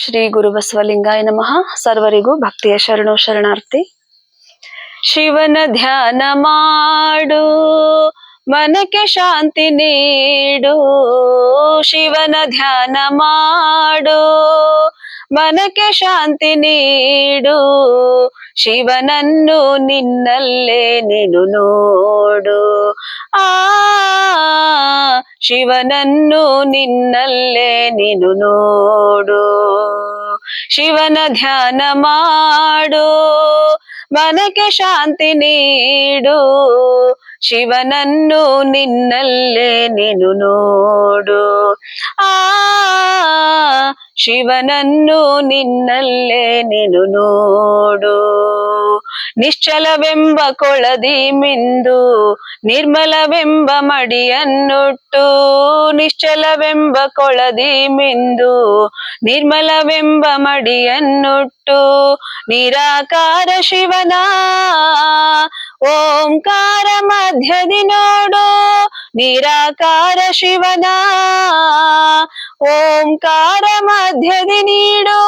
ಶ್ರೀ ಗುರು ಬಸವಲಿಂಗಾಯ ನಮಃ. ಸರ್ವರಿಗೂ ಭಕ್ತಿಯ ಶರಣು ಶರಣಾರ್ಥಿ. ಶಿವನ ಧ್ಯಾನ ಮಾಡು, ಮನಕ್ಕೆ ಶಾಂತಿ ನೀಡು. ಶಿವನ ಧ್ಯಾನ ಮಾಡು, ಮನಕ್ಕೆ ಶಾಂತಿ ನೀಡು. ಶಿವನನ್ನು ನಿನ್ನಲ್ಲೇ ನೀನು ನೋಡು. ಆ ಶಿವನನ್ನು ನಿನ್ನಲ್ಲೇ ನೀನು ನೋಡು. ಶಿವನ ಧ್ಯಾನ ಮಾಡು. ಮನಕ್ಕೆ ಶಾಂತಿ ನೀಡು. ಶಿವನನ್ನು ನಿನ್ನಲ್ಲೇ ನೀನು ನೋಡು. ಆ, ಶಿವನನ್ನು ನಿನ್ನಲ್ಲೇ ನೀನು ನೋಡು. ನಿಶ್ಚಲವೆಂಬ ಕೊಳದಿ ಮಿಂದು, ನಿರ್ಮಲವೆಂಬ ಮಡಿಯನ್ನುಟ್ಟು. ನಿಶ್ಚಲವೆಂಬ ಕೊಳದಿ ಮಿಂದು, ನಿರ್ಮಲವೆಂಬ ಮಡಿಯನ್ನುಟ್ಟು. ನಿರಾಕಾರ ಶಿವನ ಓಂಕಾರ ಮಧ್ಯದಿ ನೋಡು ನಿರಾಕಾರ ಶಿವನ ಓಂಕಾರ ಮಧ್ಯದಿ ನೀಡು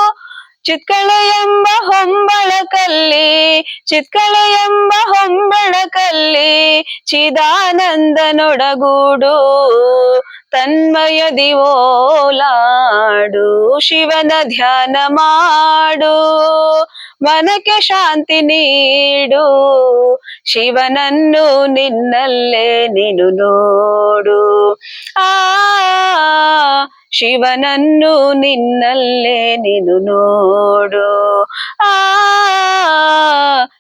ಚಿತ್ಕಳ ಎಂಬ ಹೊಂಬಳಕಲ್ಲಿ ಚಿತ್ಕಳ ಎಂಬ ಹೊಂಬಳಕಲ್ಲಿ ಚಿದಾನಂದನೊಡಗೂಡು, ತನ್ಮಯದಿ ಓಲಾಡು, ಶಿವನ ಧ್ಯಾನ ಮಾಡು, ಮನಕ್ಕೆ ಶಾಂತಿ ನೀಡು, ಶಿವನನ್ನು ನಿನ್ನಲ್ಲೇ ನೀನು ನೋಡು. ಆ ಶಿವನನ್ನು ನಿನ್ನಲ್ಲೇ ನೀನು ನೋಡು. ಆ,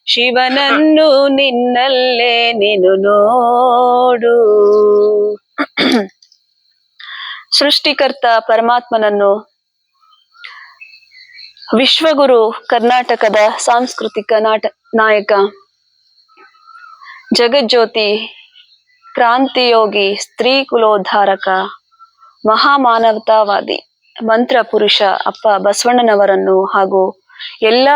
ಶಿವನನ್ನು ನಿನ್ನಲ್ಲೇ ನೀನು ನೋಡು. ಸೃಷ್ಟಿಕರ್ತ ಪರಮಾತ್ಮನನ್ನು ವಿಶ್ವಗುರು ಕರ್ನಾಟಕದ ಸಾಂಸ್ಕೃತಿಕ ನಾಟ, ನಾಯಕ ಜಗಜ್ಯೋತಿ ಕ್ರಾಂತಿಯೋಗಿ ಸ್ತ್ರೀ ಕುಲೋದ್ಧಾರಕ ಮಹಾಮಾನವತಾವಾದಿ, ಮಂತ್ರ ಪುರುಷ ಅಪ್ಪ ಬಸವಣ್ಣನವರನ್ನು ಹಾಗೂ ಎಲ್ಲ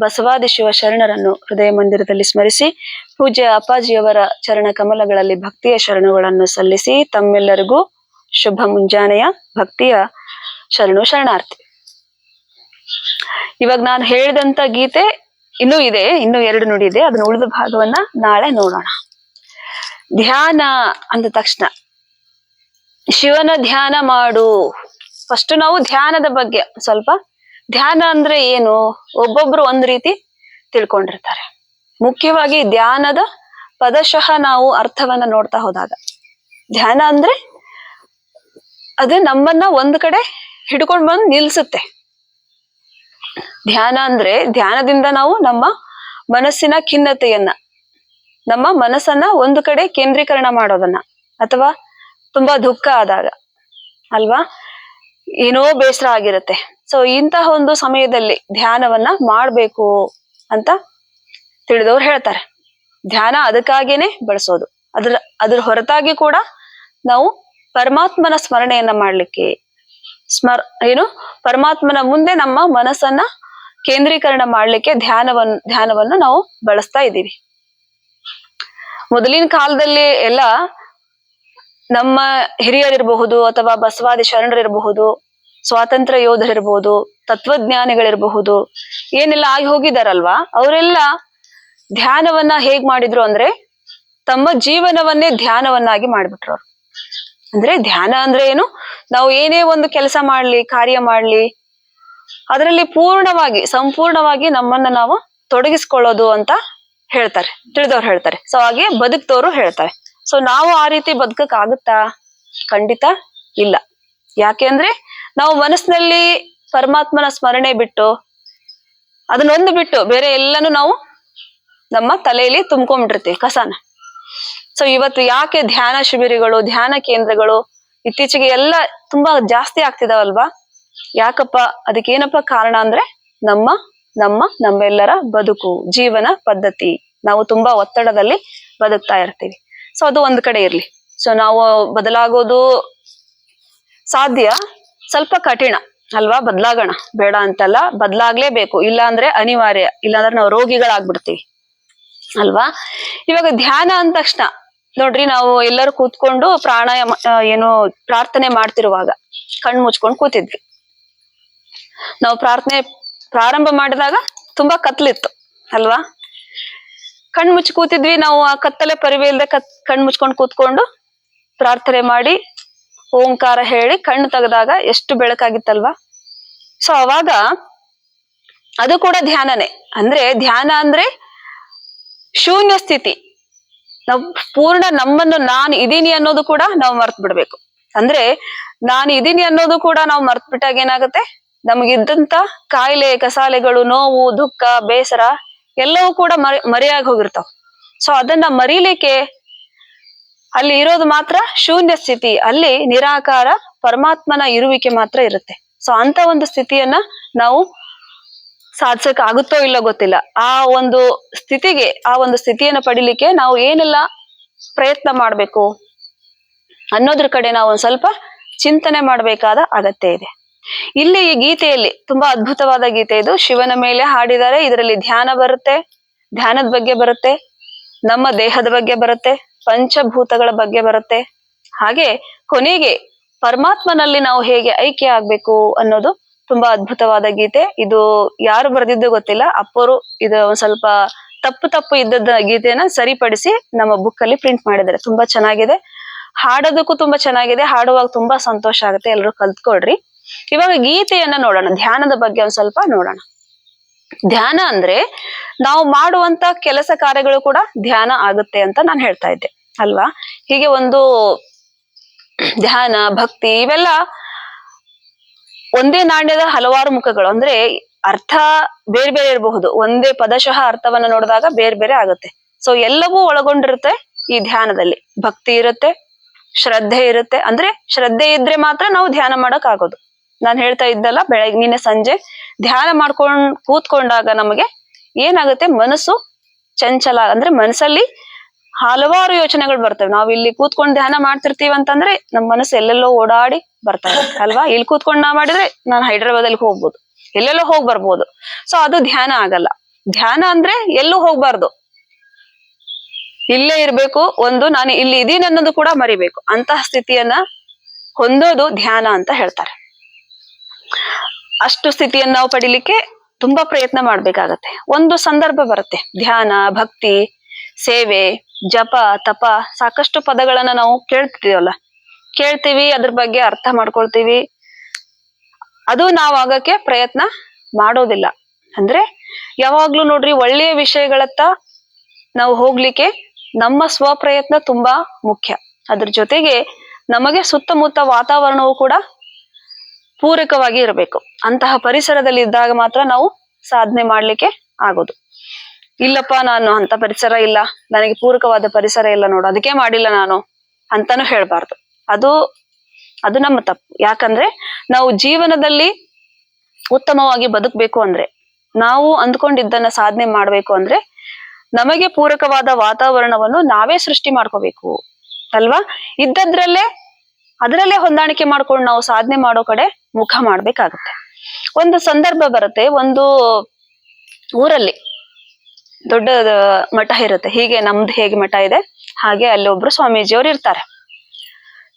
ಬಸವಾದಿ ಶಿವ ಶರಣರನ್ನು ಹೃದಯ ಮಂದಿರದಲ್ಲಿ ಸ್ಮರಿಸಿ, ಪೂಜ್ಯ ಅಪ್ಪಾಜಿಯವರ ಚರಣ ಕಮಲಗಳಲ್ಲಿ ಭಕ್ತಿಯ ಶರಣುಗಳನ್ನು ಸಲ್ಲಿಸಿ, ತಮ್ಮೆಲ್ಲರಿಗೂ ಶುಭ ಮುಂಜಾನೆಯ ಭಕ್ತಿಯ ಶರಣು ಶರಣಾರ್ಥಿ. ಇವಾಗ ನಾನು ಹೇಳಿದಂತ ಗೀತೆ ಇನ್ನೂ ಇದೆ, ಇನ್ನೂ ಎರಡು ನುಡಿ ಇದೆ, ಅದನ್ನ ಉಳಿದ ಭಾಗವನ್ನ ನಾಳೆ ನೋಡೋಣ. ಧ್ಯಾನ ಅಂದ ತಕ್ಷಣ ಶಿವನ ಧ್ಯಾನ ಮಾಡು. ಫಸ್ಟ್ ನಾವು ಧ್ಯಾನದ ಬಗ್ಗೆ ಸ್ವಲ್ಪ ಧ್ಯಾನ ಅಂದ್ರೆ ಏನು? ಒಬ್ಬೊಬ್ರು ಒಂದ್ ರೀತಿ ತಿಳ್ಕೊಂಡಿರ್ತಾರೆ. ಮುಖ್ಯವಾಗಿ ಧ್ಯಾನದ ಪದಶಃ ನಾವು ಅರ್ಥವನ್ನ ನೋಡ್ತಾ ಹೋದಾಗ. ಧ್ಯಾನ ಅಂದ್ರೆ ಅದು ನಮ್ಮನ್ನ ಒಂದ್ ಕಡೆ ಹಿಡ್ಕೊಂಡ್ ಬಂದು ನಿಲ್ಸುತ್ತೆ. ಧ್ಯಾನ ಅಂದ್ರೆ ಧ್ಯಾನದಿಂದ ನಾವು ನಮ್ಮ ಮನಸ್ಸಿನ ಖಿನ್ನತೆಯನ್ನ, ನಮ್ಮ ಮನಸ್ಸನ್ನ ಒಂದು ಕಡೆ ಕೇಂದ್ರೀಕರಣ ಮಾಡೋದನ್ನ, ಅಥವಾ ತುಂಬಾ ದುಃಖ ಆದಾಗ, ಅಲ್ವಾ? ಏನೋ ಬೇಸರ ಆಗಿರುತ್ತೆ. ಸೊ ಇಂತಹ ಒಂದು ಸಮಯದಲ್ಲಿ ಧ್ಯಾನವನ್ನ ಮಾಡ್ಬೇಕು ಅಂತ ತಿಳಿದವ್ರು ಹೇಳ್ತಾರೆ. ಧ್ಯಾನ ಅದಕ್ಕಾಗೇನೆ ಬಳಸೋದು. ಅದ್ರ ಅದ್ರ ಹೊರತಾಗಿ ಕೂಡ ನಾವು ಪರಮಾತ್ಮನ ಸ್ಮರಣೆಯನ್ನ ಮಾಡ್ಲಿಕ್ಕೆ ಸ್ಮರ್, ಏನು? ಪರಮಾತ್ಮನ ಮುಂದೆ ನಮ್ಮ ಮನಸ್ಸನ್ನ ಕೇಂದ್ರೀಕರಣ ಮಾಡ್ಲಿಕ್ಕೆ ಧ್ಯಾನವನ್ನ ಧ್ಯಾನವನ್ನು ನಾವು ಬಳಸ್ತಾ ಇದ್ದೀವಿ. ಮೊದಲಿನ ಕಾಲದಲ್ಲಿ ಎಲ್ಲ ನಮ್ಮ ಹಿರಿಯರಿರಬಹುದು ಅಥವಾ ಬಸವಾದಿ ಶರಣರಿರಬಹುದು ಸ್ವಾತಂತ್ರ್ಯ ಯೋಧರಿರ್ಬಹುದು ತತ್ವಜ್ಞಾನಿಗಳಿರಬಹುದು, ಏನೆಲ್ಲ ಆಗಿ ಹೋಗಿದಾರಲ್ವಾ? ಅವರೆಲ್ಲ ಧ್ಯಾನವನ್ನ ಹೇಗ್ ಮಾಡಿದ್ರು ಅಂದ್ರೆ ತಮ್ಮ ಜೀವನವನ್ನೇ ಧ್ಯಾನವನ್ನಾಗಿ ಮಾಡ್ಬಿಟ್ರು ಅವ್ರು. ಅಂದ್ರೆ ಧ್ಯಾನ ಅಂದ್ರೆ ಏನು? ನಾವು ಏನೇ ಒಂದು ಕೆಲಸ ಮಾಡ್ಲಿ, ಕಾರ್ಯ ಮಾಡ್ಲಿ, ಅದರಲ್ಲಿ ಪೂರ್ಣವಾಗಿ, ಸಂಪೂರ್ಣವಾಗಿ ನಮ್ಮನ್ನ ನಾವು ತೊಡಗಿಸ್ಕೊಳ್ಳೋದು ಅಂತ ಹೇಳ್ತಾರೆ. ತಿಳಿದವ್ರು ಹೇಳ್ತಾರೆ. ಸೊ ಹಾಗೆ ಬದುಕ್ದವ್ರು ಹೇಳ್ತಾರೆ. ಸೊ ನಾವು ಆ ರೀತಿ ಬದುಕಕ್ ಆಗುತ್ತಾ ಖಂಡಿತ ಇಲ್ಲ. ಯಾಕೆಂದ್ರೆ ನಾವು ಮನಸ್ಸಿನಲ್ಲಿ ಪರಮಾತ್ಮನ ಸ್ಮರಣೆ ಬಿಟ್ಟು, ಅದನ್ನೊಂದು ಬಿಟ್ಟು ಬೇರೆ ಎಲ್ಲಾನು ನಾವು ನಮ್ಮ ತಲೆಯಲ್ಲಿ ತುಂಬ್ಕೊಂಡ್ಬಿಟ್ಟಿರ್ತೀವಿ ಕಸನ. ಸೊ ಇವತ್ತು ಯಾಕೆ ಧ್ಯಾನ ಶಿಬಿರಗಳು, ಧ್ಯಾನ ಕೇಂದ್ರಗಳು ಇತ್ತೀಚೆಗೆ ಎಲ್ಲ ತುಂಬಾ ಜಾಸ್ತಿ ಆಗ್ತಿದಾವಲ್ವಾ? ಯಾಕಪ್ಪ? ಅದಕ್ಕೇನಪ್ಪ ಕಾರಣ ಅಂದ್ರೆ ನಮ್ಮ ನಮ್ಮ, ನಮ್ಮೆಲ್ಲರ ಬದುಕು, ಜೀವನ ಪದ್ಧತಿ. ನಾವು ತುಂಬಾ ಒತ್ತಡದಲ್ಲಿ ಬದುಕ್ತಾ ಇರ್ತೀವಿ. ಸೊ ಅದು ಒಂದ್ ಕಡೆ ಇರ್ಲಿ. ಸೊ ನಾವು ಬದಲಾಗೋದು ಸಾಧ್ಯ. ಸ್ವಲ್ಪ ಕಠಿಣ. ಅಲ್ವಾ? ಬದಲಾಗೋಣ. ಬೇಡ ಅಂತಲ್ಲ. ಬದಲಾಗ್ಲೇಬೇಕು. ಇಲ್ಲ ಅಂದ್ರೆ ಅನಿವಾರ್ಯ. ಇಲ್ಲಾಂದ್ರೆ ನಾವು ರೋಗಿಗಳಾಗ್ಬಿಡ್ತೀವಿ. ಅಲ್ವಾ? ಇವಾಗ ಧ್ಯಾನ ಅಂದ ತಕ್ಷಣ. ನೋಡ್ರಿ, ನಾವು ಎಲ್ಲರೂ ಕೂತ್ಕೊಂಡು ಪ್ರಾಣಾಯಾಮ ಏನು ಪ್ರಾರ್ಥನೆ ಮಾಡ್ತಿರುವಾಗ ಕಣ್ ಮುಚ್ಕೊಂಡು ಕೂತಿದ್ವಿ. ನಾವು ಪ್ರಾರ್ಥನೆ ಪ್ರಾರಂಭ ಮಾಡಿದಾಗ ತುಂಬಾ ಕತ್ಲಿತ್ತು. ಅಲ್ವಾ? ಕಣ್ ಮುಚ್ಚಿ ಕೂತಿದ್ವಿ. ನಾವು ಆ ಕತ್ತಲೆ ಪರಿವೆ ಇಲ್ದೆ ಕತ್ ಕಣ್ ಮುಚ್ಕೊಂಡು ಕೂತ್ಕೊಂಡು ಪ್ರಾರ್ಥನೆ ಮಾಡಿ ಓಂಕಾರ ಹೇಳಿ ಕಣ್ಣು ತೆಗೆದಾಗ ಎಷ್ಟು ಬೆಳಕಾಗಿತ್ತಲ್ವಾ? ಸೊ ಅವಾಗ ಅದು ಕೂಡ ಧ್ಯಾನನೇ. ಅಂದ್ರೆ ಧ್ಯಾನ ಅಂದ್ರೆ ಶೂನ್ಯ ಸ್ಥಿತಿ. ನಾವು ಪೂರ್ಣ ನಮ್ಮನ್ನು ನಾನು ಇದ್ದೀನಿ ಅನ್ನೋದು ಕೂಡ ನಾವು ಮರ್ತ್ ಬಿಡ್ಬೇಕು. ಅಂದ್ರೆ ನಾನು ಇದ್ದೀನಿ ಅನ್ನೋದು ಕೂಡ ನಾವು ಮರ್ತ್ ಬಿಟ್ಟಾಗ ಏನಾಗುತ್ತೆ? ನಮಗಿದ್ದಂತ ಕಾಯಿಲೆ, ಕಸಾಲೆಗಳು, ನೋವು, ದುಃಖ, ಬೇಸರ ಎಲ್ಲವೂ ಕೂಡ ಮರಿ, ಮರೆಯಾಗಿ ಹೋಗಿರ್ತಾವ. ಸೊ ಅದನ್ನ ಮರೀಲಿಕ್ಕೆ ಅಲ್ಲಿ ಇರೋದು ಮಾತ್ರ ಶೂನ್ಯ ಸ್ಥಿತಿ, ಅಲ್ಲಿ ನಿರಾಕಾರ ಪರಮಾತ್ಮನ ಇರುವಿಕೆ ಮಾತ್ರ ಇರುತ್ತೆ. ಸೊ ಅಂತ ಒಂದು ಸ್ಥಿತಿಯನ್ನ ನಾವು ಸಾಧಿಸಕ್ ಆಗುತ್ತೋ ಇಲ್ಲೋ ಗೊತ್ತಿಲ್ಲ. ಆ ಒಂದು ಸ್ಥಿತಿಗೆ, ಆ ಒಂದು ಸ್ಥಿತಿಯನ್ನ ಪಡಿಲಿಕ್ಕೆ ನಾವು ಏನೆಲ್ಲ ಪ್ರಯತ್ನ ಮಾಡ್ಬೇಕು ಅನ್ನೋದ್ರ ಕಡೆ ನಾವು ಒಂದ್ ಸ್ವಲ್ಪ ಚಿಂತನೆ ಮಾಡಬೇಕಾದ ಅಗತ್ಯ ಇದೆ. ಇಲ್ಲಿ ಈ ಗೀತೆಯಲ್ಲಿ ತುಂಬಾ ಅದ್ಭುತವಾದ ಗೀತೆ ಇದು. ಶಿವನ ಮೇಲೆ ಹಾಡಿದ್ದಾರೆ ಇದರಲ್ಲಿ ಧ್ಯಾನ ಬರುತ್ತೆ, ಧ್ಯಾನದ ಬಗ್ಗೆ ಬರುತ್ತೆ, ನಮ್ಮ ದೇಹದ ಬಗ್ಗೆ ಬರುತ್ತೆ, ಪಂಚಭೂತಗಳ ಬಗ್ಗೆ ಬರುತ್ತೆ. ಹಾಗೆ ಕೊನೆಗೆ ಪರಮಾತ್ಮನಲ್ಲಿ ನಾವು ಹೇಗೆ ಐಕ್ಯ ಆಗ್ಬೇಕು ಅನ್ನೋದು ತುಂಬಾ ಅದ್ಭುತವಾದ ಗೀತೆ. ಇದು ಯಾರು ಬರೆದಿದ್ದು ಗೊತ್ತಿಲ್ಲ. ಅಪ್ಪರು ಇದು ಸ್ವಲ್ಪ ತಪ್ಪು ತಪ್ಪು ಇದ್ದದ ಗೀತೆಯನ್ನ ಸರಿಪಡಿಸಿ ನಮ್ಮ ಬುಕ್ ಅಲ್ಲಿ ಪ್ರಿಂಟ್ ಮಾಡಿದ್ದಾರೆ. ತುಂಬಾ ಚೆನ್ನಾಗಿದೆ. ಹಾಡೋದಕ್ಕೂ ತುಂಬಾ ಚೆನ್ನಾಗಿದೆ. ಹಾಡುವಾಗ ತುಂಬಾ ಸಂತೋಷ ಆಗುತ್ತೆ. ಎಲ್ಲರೂ ಕಲ್ತ್ಕೊಳ್ರಿ. ಇವಾಗ ಗೀತೆಯನ್ನ ನೋಡೋಣ, ಧ್ಯಾನದ ಬಗ್ಗೆ ಒಂದ್ ಸ್ವಲ್ಪ ನೋಡೋಣ. ಧ್ಯಾನ ಅಂದ್ರೆ ನಾವು ಮಾಡುವಂತ ಕೆಲಸ ಕಾರ್ಯಗಳು ಕೂಡ ಧ್ಯಾನ ಆಗುತ್ತೆ ಅಂತ ನಾನು ಹೇಳ್ತಾ ಇದ್ದೆ, ಅಲ್ವಾ? ಹೀಗೆ ಒಂದು ಧ್ಯಾನ, ಭಕ್ತಿ ಇವೆಲ್ಲ ಒಂದೇ ನಾಣ್ಯದ ಹಲವಾರು ಮುಖಗಳು. ಅಂದ್ರೆ ಅರ್ಥ ಬೇರೆ ಬೇರೆ ಇರಬಹುದು. ಒಂದೇ ಪದಶಃ ಅರ್ಥವನ್ನ ನೋಡಿದಾಗ ಬೇರೆ ಬೇರೆ ಆಗುತ್ತೆ. ಸೊ ಎಲ್ಲವೂ ಒಳಗೊಂಡಿರುತ್ತೆ ಈ ಧ್ಯಾನದಲ್ಲಿ. ಭಕ್ತಿ ಇರುತ್ತೆ, ಶ್ರದ್ಧೆ ಇರುತ್ತೆ. ಅಂದ್ರೆ ಶ್ರದ್ಧೆ ಇದ್ರೆ ಮಾತ್ರ ನಾವು ಧ್ಯಾನ ಮಾಡಕ್ ಆಗೋದು. ನಾನು ಹೇಳ್ತಾ ಇದ್ದಲ್ಲ ನಿನ್ನೆ ಸಂಜೆ ಧ್ಯಾನ ಮಾಡ್ಕೊಂಡ್ ಕೂತ್ಕೊಂಡಾಗ ನಮಗೆ ಏನಾಗುತ್ತೆ? ಮನಸ್ಸು ಚಂಚಲ, ಅಂದ್ರೆ ಮನಸ್ಸಲ್ಲಿ ಹಲವಾರು ಯೋಚನೆಗಳು ಬರ್ತವೆ. ನಾವು ಇಲ್ಲಿ ಕೂತ್ಕೊಂಡು ಧ್ಯಾನ ಮಾಡ್ತಿರ್ತೀವಿ ಅಂತಂದ್ರೆ ನಮ್ಮ ಮನಸ್ಸು ಎಲ್ಲೆಲ್ಲೋ ಓಡಾಡಿ ಬರ್ತಾರೆ ಅಲ್ವಾ? ಇಲ್ಲಿ ಕೂತ್ಕೊಂಡು ನಾ ಮಾಡಿದ್ರೆ ನಾನು ಹೈದ್ರಾಬಾದ್ ಅಲ್ಲಿ ಹೋಗ್ಬೋದು, ಎಲ್ಲೆಲ್ಲೋ ಹೋಗ್ ಬರ್ಬೋದು. ಸೊ ಅದು ಧ್ಯಾನ ಆಗಲ್ಲ. ಧ್ಯಾನ ಅಂದ್ರೆ ಎಲ್ಲೂ ಹೋಗ್ಬಾರ್ದು. ಇಲ್ಲೇ ಇರ್ಬೇಕು, ಒಂದು ನಾನು ಇಲ್ಲಿ ಇದೀನಿ ಅನ್ನೋದು ಕೂಡ ಮರಿಬೇಕು. ಅಂತಹ ಸ್ಥಿತಿಯನ್ನ ಹೊಂದೋದು ಧ್ಯಾನ ಅಂತ ಹೇಳ್ತಾರೆ. ಅಷ್ಟು ಸ್ಥಿತಿಯನ್ನು ನಾವು ಪಡಿಲಿಕ್ಕೆ ತುಂಬಾ ಪ್ರಯತ್ನ ಮಾಡ್ಬೇಕಾಗತ್ತೆ. ಒಂದು ಸಂದರ್ಭ ಬರುತ್ತೆ. ಧ್ಯಾನ, ಭಕ್ತಿ, ಸೇವೆ, ಜಪ, ತಪ ಸಾಕಷ್ಟು ಪದಗಳನ್ನ ನಾವು ಕೇಳ್ತಿದೀವಲ್ಲ ಕೇಳ್ತೀವಿ, ಅದ್ರ ಬಗ್ಗೆ ಅರ್ಥ ಮಾಡ್ಕೊಳ್ತೀವಿ. ಅದು ನಾವು ಆಗಕ್ಕೆ ಪ್ರಯತ್ನ ಮಾಡೋದಿಲ್ಲ. ಅಂದ್ರೆ ಯಾವಾಗ್ಲೂ ನೋಡ್ರಿ ಒಳ್ಳೆಯ ವಿಷಯಗಳತ್ತ ನಾವು ಹೋಗ್ಲಿಕ್ಕೆ ನಮ್ಮ ಸ್ವಪ್ರಯತ್ನ ತುಂಬಾ ಮುಖ್ಯ. ಅದ್ರ ಜೊತೆಗೆ ನಮಗೆ ಸುತ್ತಮುತ್ತ ವಾತಾವರಣವು ಕೂಡ ಪೂರಕವಾಗಿ ಇರಬೇಕು. ಅಂತಹ ಪರಿಸರದಲ್ಲಿ ಇದ್ದಾಗ ಮಾತ್ರ ನಾವು ಸಾಧನೆ ಮಾಡ್ಲಿಕ್ಕೆ ಆಗೋದು. ಇಲ್ಲಪ್ಪ ನಾನು ಅಂತ ಪರಿಸರ ಇಲ್ಲ. ನನಗೆ ಪೂರಕವಾದ ಪರಿಸರ ಇಲ್ಲ ನೋಡು. ಅದಕ್ಕೆ ಮಾಡಿಲ್ಲ ನಾನು ಅಂತಾನು ಹೇಳ್ಬಾರ್ದು. ಅದು ಅದು ನಮ್ಮ ತಪ್ಪು. ಯಾಕಂದ್ರೆ ನಾವು ಜೀವನದಲ್ಲಿ ಉತ್ತಮವಾಗಿ ಬದುಕಬೇಕು ಅಂದ್ರೆ, ನಾವು ಅಂದ್ಕೊಂಡಿದ್ದನ್ನ ಸಾಧನೆ ಮಾಡ್ಬೇಕು ಅಂದ್ರೆ, ನಮಗೆ ಪೂರಕವಾದ ವಾತಾವರಣವನ್ನು ನಾವೇ ಸೃಷ್ಟಿ ಮಾಡ್ಕೋಬೇಕು. ಅಲ್ವಾ? ಇದ್ದದ್ರಲ್ಲೇ, ಅದರಲ್ಲೇ ಹೊಂದಾಣಿಕೆ ಮಾಡ್ಕೊಂಡು ನಾವು ಸಾಧನೆ ಮಾಡೋ ಕಡೆ ಮುಖ ಮಾಡ್ಬೇಕಾಗತ್ತೆ. ಒಂದು ಸಂದರ್ಭ ಬರುತ್ತೆ, ಒಂದು ಊರಲ್ಲಿ ದೊಡ್ಡ ಮಠ ಇರುತ್ತೆ. ಹೀಗೆ ನಮ್ದು ಹೇಗೆ ಮಠ ಇದೆ, ಹಾಗೆ ಅಲ್ಲಿ ಒಬ್ರು ಸ್ವಾಮೀಜಿಯವರು ಇರ್ತಾರೆ.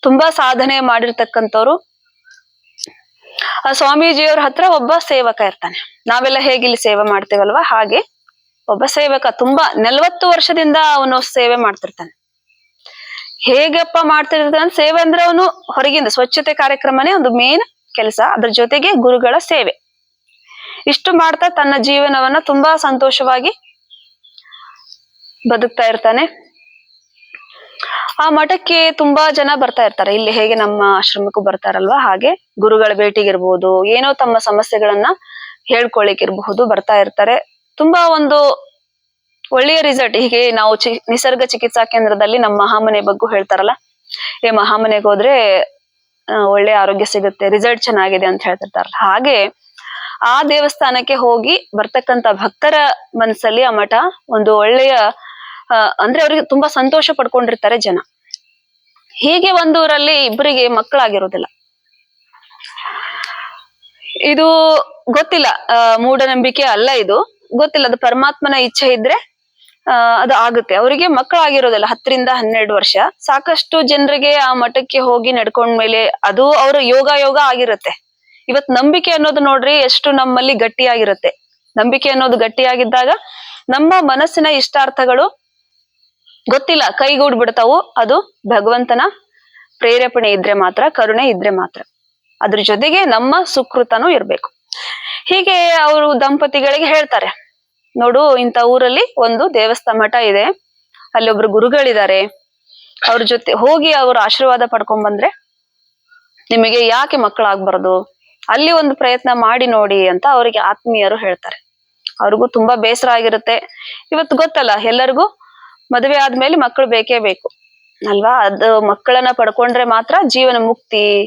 ತುಂಬಾ ಸಾಧನೆ ಮಾಡಿರ್ತಕ್ಕಂಥವ್ರು. ಆ ಸ್ವಾಮೀಜಿಯವ್ರ ಹತ್ರ ಒಬ್ಬ ಸೇವಕ ಇರ್ತಾನೆ. ನಾವೆಲ್ಲ ಹೇಗೆ ಇಲ್ಲಿ ಸೇವೆ ಮಾಡ್ತೇವಲ್ವಾ? ಹಾಗೆ ಒಬ್ಬ ಸೇವಕ ತುಂಬಾ ನಲ್ವತ್ತು ವರ್ಷದಿಂದ ಅವನು ಸೇವೆ ಮಾಡ್ತಿರ್ತಾನೆ. ಹೇಗಪ್ಪ ಮಾಡ್ತಿರ್ತಾನೆ? ಸೇವೆ ಅಂದ್ರೆ ಅವನು ಹೊರಗಿಂದ, ಸ್ವಚ್ಛತೆ ಕಾರ್ಯಕ್ರಮನೇ ಒಂದು ಮೇನ್ ಕೆಲಸ, ಅದ್ರ ಜೊತೆಗೆ ಗುರುಗಳ ಸೇವೆ. ಇಷ್ಟು ಮಾಡ್ತಾ ತನ್ನ ಜೀವನವನ್ನ ತುಂಬಾ ಸಂತೋಷವಾಗಿ ಬದುಕ್ತಾ ಇರ್ತಾನೆ. ಆ ಮಠಕ್ಕೆ ತುಂಬಾ ಜನ ಬರ್ತಾ ಇರ್ತಾರೆ. ಇಲ್ಲಿ ಹೇಗೆ ನಮ್ಮ ಆಶ್ರಮಕ್ಕೂ ಬರ್ತಾರಲ್ವಾ? ಹಾಗೆ ಗುರುಗಳ ಭೇಟಿಗಿರ್ಬೋದು, ಏನೋ ತಮ್ಮ ಸಮಸ್ಯೆಗಳನ್ನ ಹೇಳ್ಕೊಳಿಕಿರ್ಬಹುದು ಬರ್ತಾ ಇರ್ತಾರೆ. ತುಂಬಾ ಒಂದು ಒಳ್ಳೆಯ ರಿಸಲ್ಟ್ ಹೀಗೆ ನಾವು ಚಿ ನಿಸರ್ಗ ಚಿಕಿತ್ಸಾ ಕೇಂದ್ರದಲ್ಲಿ ನಮ್ಮ ಮಹಾಮನೆ ಬಗ್ಗೆ ಹೇಳ್ತಾರಲ್ಲ? ಏ ಮಹಾಮನೆಗೆ ಹೋದ್ರೆ ಒಳ್ಳೆ ಆರೋಗ್ಯ ಸಿಗುತ್ತೆ ರಿಸಲ್ಟ್ ಚೆನ್ನಾಗಿದೆ ಅಂತ ಹೇಳ್ತಿರ್ತಾರಲ್ಲ. ಹಾಗೆ ಆ ದೇವಸ್ಥಾನಕ್ಕೆ ಹೋಗಿ ಬರ್ತಕ್ಕಂತ ಭಕ್ತರ ಮನಸ್ಸಲ್ಲಿ ಆ ಮಠ ಒಂದು ಒಳ್ಳೆಯ ಅಂದ್ರೆ ಅವ್ರಿಗೆ ತುಂಬಾ ಸಂತೋಷ ಪಡ್ಕೊಂಡಿರ್ತಾರೆ ಜನ. ಹೀಗೆ ಒಂದು ಊರಲ್ಲಿ ಇಬ್ಬರಿಗೆ ಮಕ್ಕಳಾಗಿರೋದಿಲ್ಲ ಇದು ಗೊತ್ತಿಲ್ಲ ಮೂಢನಂಬಿಕೆ ಅಲ್ಲ ಇದು. ಗೊತ್ತಿಲ್ಲ, ಅದು ಪರಮಾತ್ಮನ ಇಚ್ಛೆ ಇದ್ರೆ ಅದು ಆಗುತ್ತೆ. ಅವರಿಗೆ ಮಕ್ಕಳಾಗಿರೋದಲ್ಲ, ಹತ್ತರಿಂದ ಹನ್ನೆರಡು ವರ್ಷ. ಸಾಕಷ್ಟು ಜನರಿಗೆ ಆ ಮಠಕ್ಕೆ ಹೋಗಿ ನಡ್ಕೊಂಡ್ಮೇಲೆ ಅದು ಅವ್ರ ಯೋಗ ಯೋಗ ಆಗಿರುತ್ತೆ. ಇವತ್ ನಂಬಿಕೆ ಅನ್ನೋದು ನೋಡ್ರಿ ಎಷ್ಟು ನಮ್ಮಲ್ಲಿ ಗಟ್ಟಿಯಾಗಿರುತ್ತೆ. ನಂಬಿಕೆ ಅನ್ನೋದು ಗಟ್ಟಿಯಾಗಿದ್ದಾಗ ನಮ್ಮ ಮನಸ್ಸಿನ ಇಷ್ಟಾರ್ಥಗಳು ಗೊತ್ತಿಲ್ಲ, ಕೈಗೂಡ್ ಬಿಡ್ತಾವು. ಅದು ಭಗವಂತನ ಪ್ರೇರೇಪಣೆ ಇದ್ರೆ ಮಾತ್ರ, ಕರುಣೆ ಇದ್ರೆ ಮಾತ್ರ. ಅದ್ರ ಜೊತೆಗೆ ನಮ್ಮ ಸುಕೃತನೂ ಇರ್ಬೇಕು. ಹೀಗೆ ಅವರು ದಂಪತಿಗಳಿಗೆ ಹೇಳ್ತಾರೆ. ನೋಡು, ಇಂಥ ಊರಲ್ಲಿ ಒಂದು ದೇವಸ್ಥಾನ ಮಠ ಇದೆ. ಅಲ್ಲಿ ಒಬ್ರು ಗುರುಗಳಿದ್ದಾರೆ. ಅವ್ರ ಜೊತೆ ಹೋಗಿ ಅವ್ರ ಆಶೀರ್ವಾದ ಪಡ್ಕೊಂಡ್ ಬಂದ್ರೆ ನಿಮಗೆ ಯಾಕೆ ಮಕ್ಕಳಾಗ್ಬಾರ್ದು? ಅಲ್ಲಿ ಒಂದು ಪ್ರಯತ್ನ ಮಾಡಿ ನೋಡಿ ಅಂತ ಅವರಿಗೆ ಆತ್ಮೀಯರು ಹೇಳ್ತಾರೆ. ಅವ್ರಿಗೂ ತುಂಬಾ ಬೇಸರ ಆಗಿರುತ್ತೆ. ಇವತ್ತು ಗೊತ್ತಲ್ಲ, ಎಲ್ಲರಿಗೂ ಮದುವೆ ಆದ್ಮೇಲೆ ಮಕ್ಕಳು ಬೇಕೇ ಬೇಕು. ಅಲ್ವಾ? ಅದು ಮಕ್ಕಳನ್ನ ಪಡ್ಕೊಂಡ್ರೆ ಮಾತ್ರ ಜೀವನ ಮುಕ್ತಿ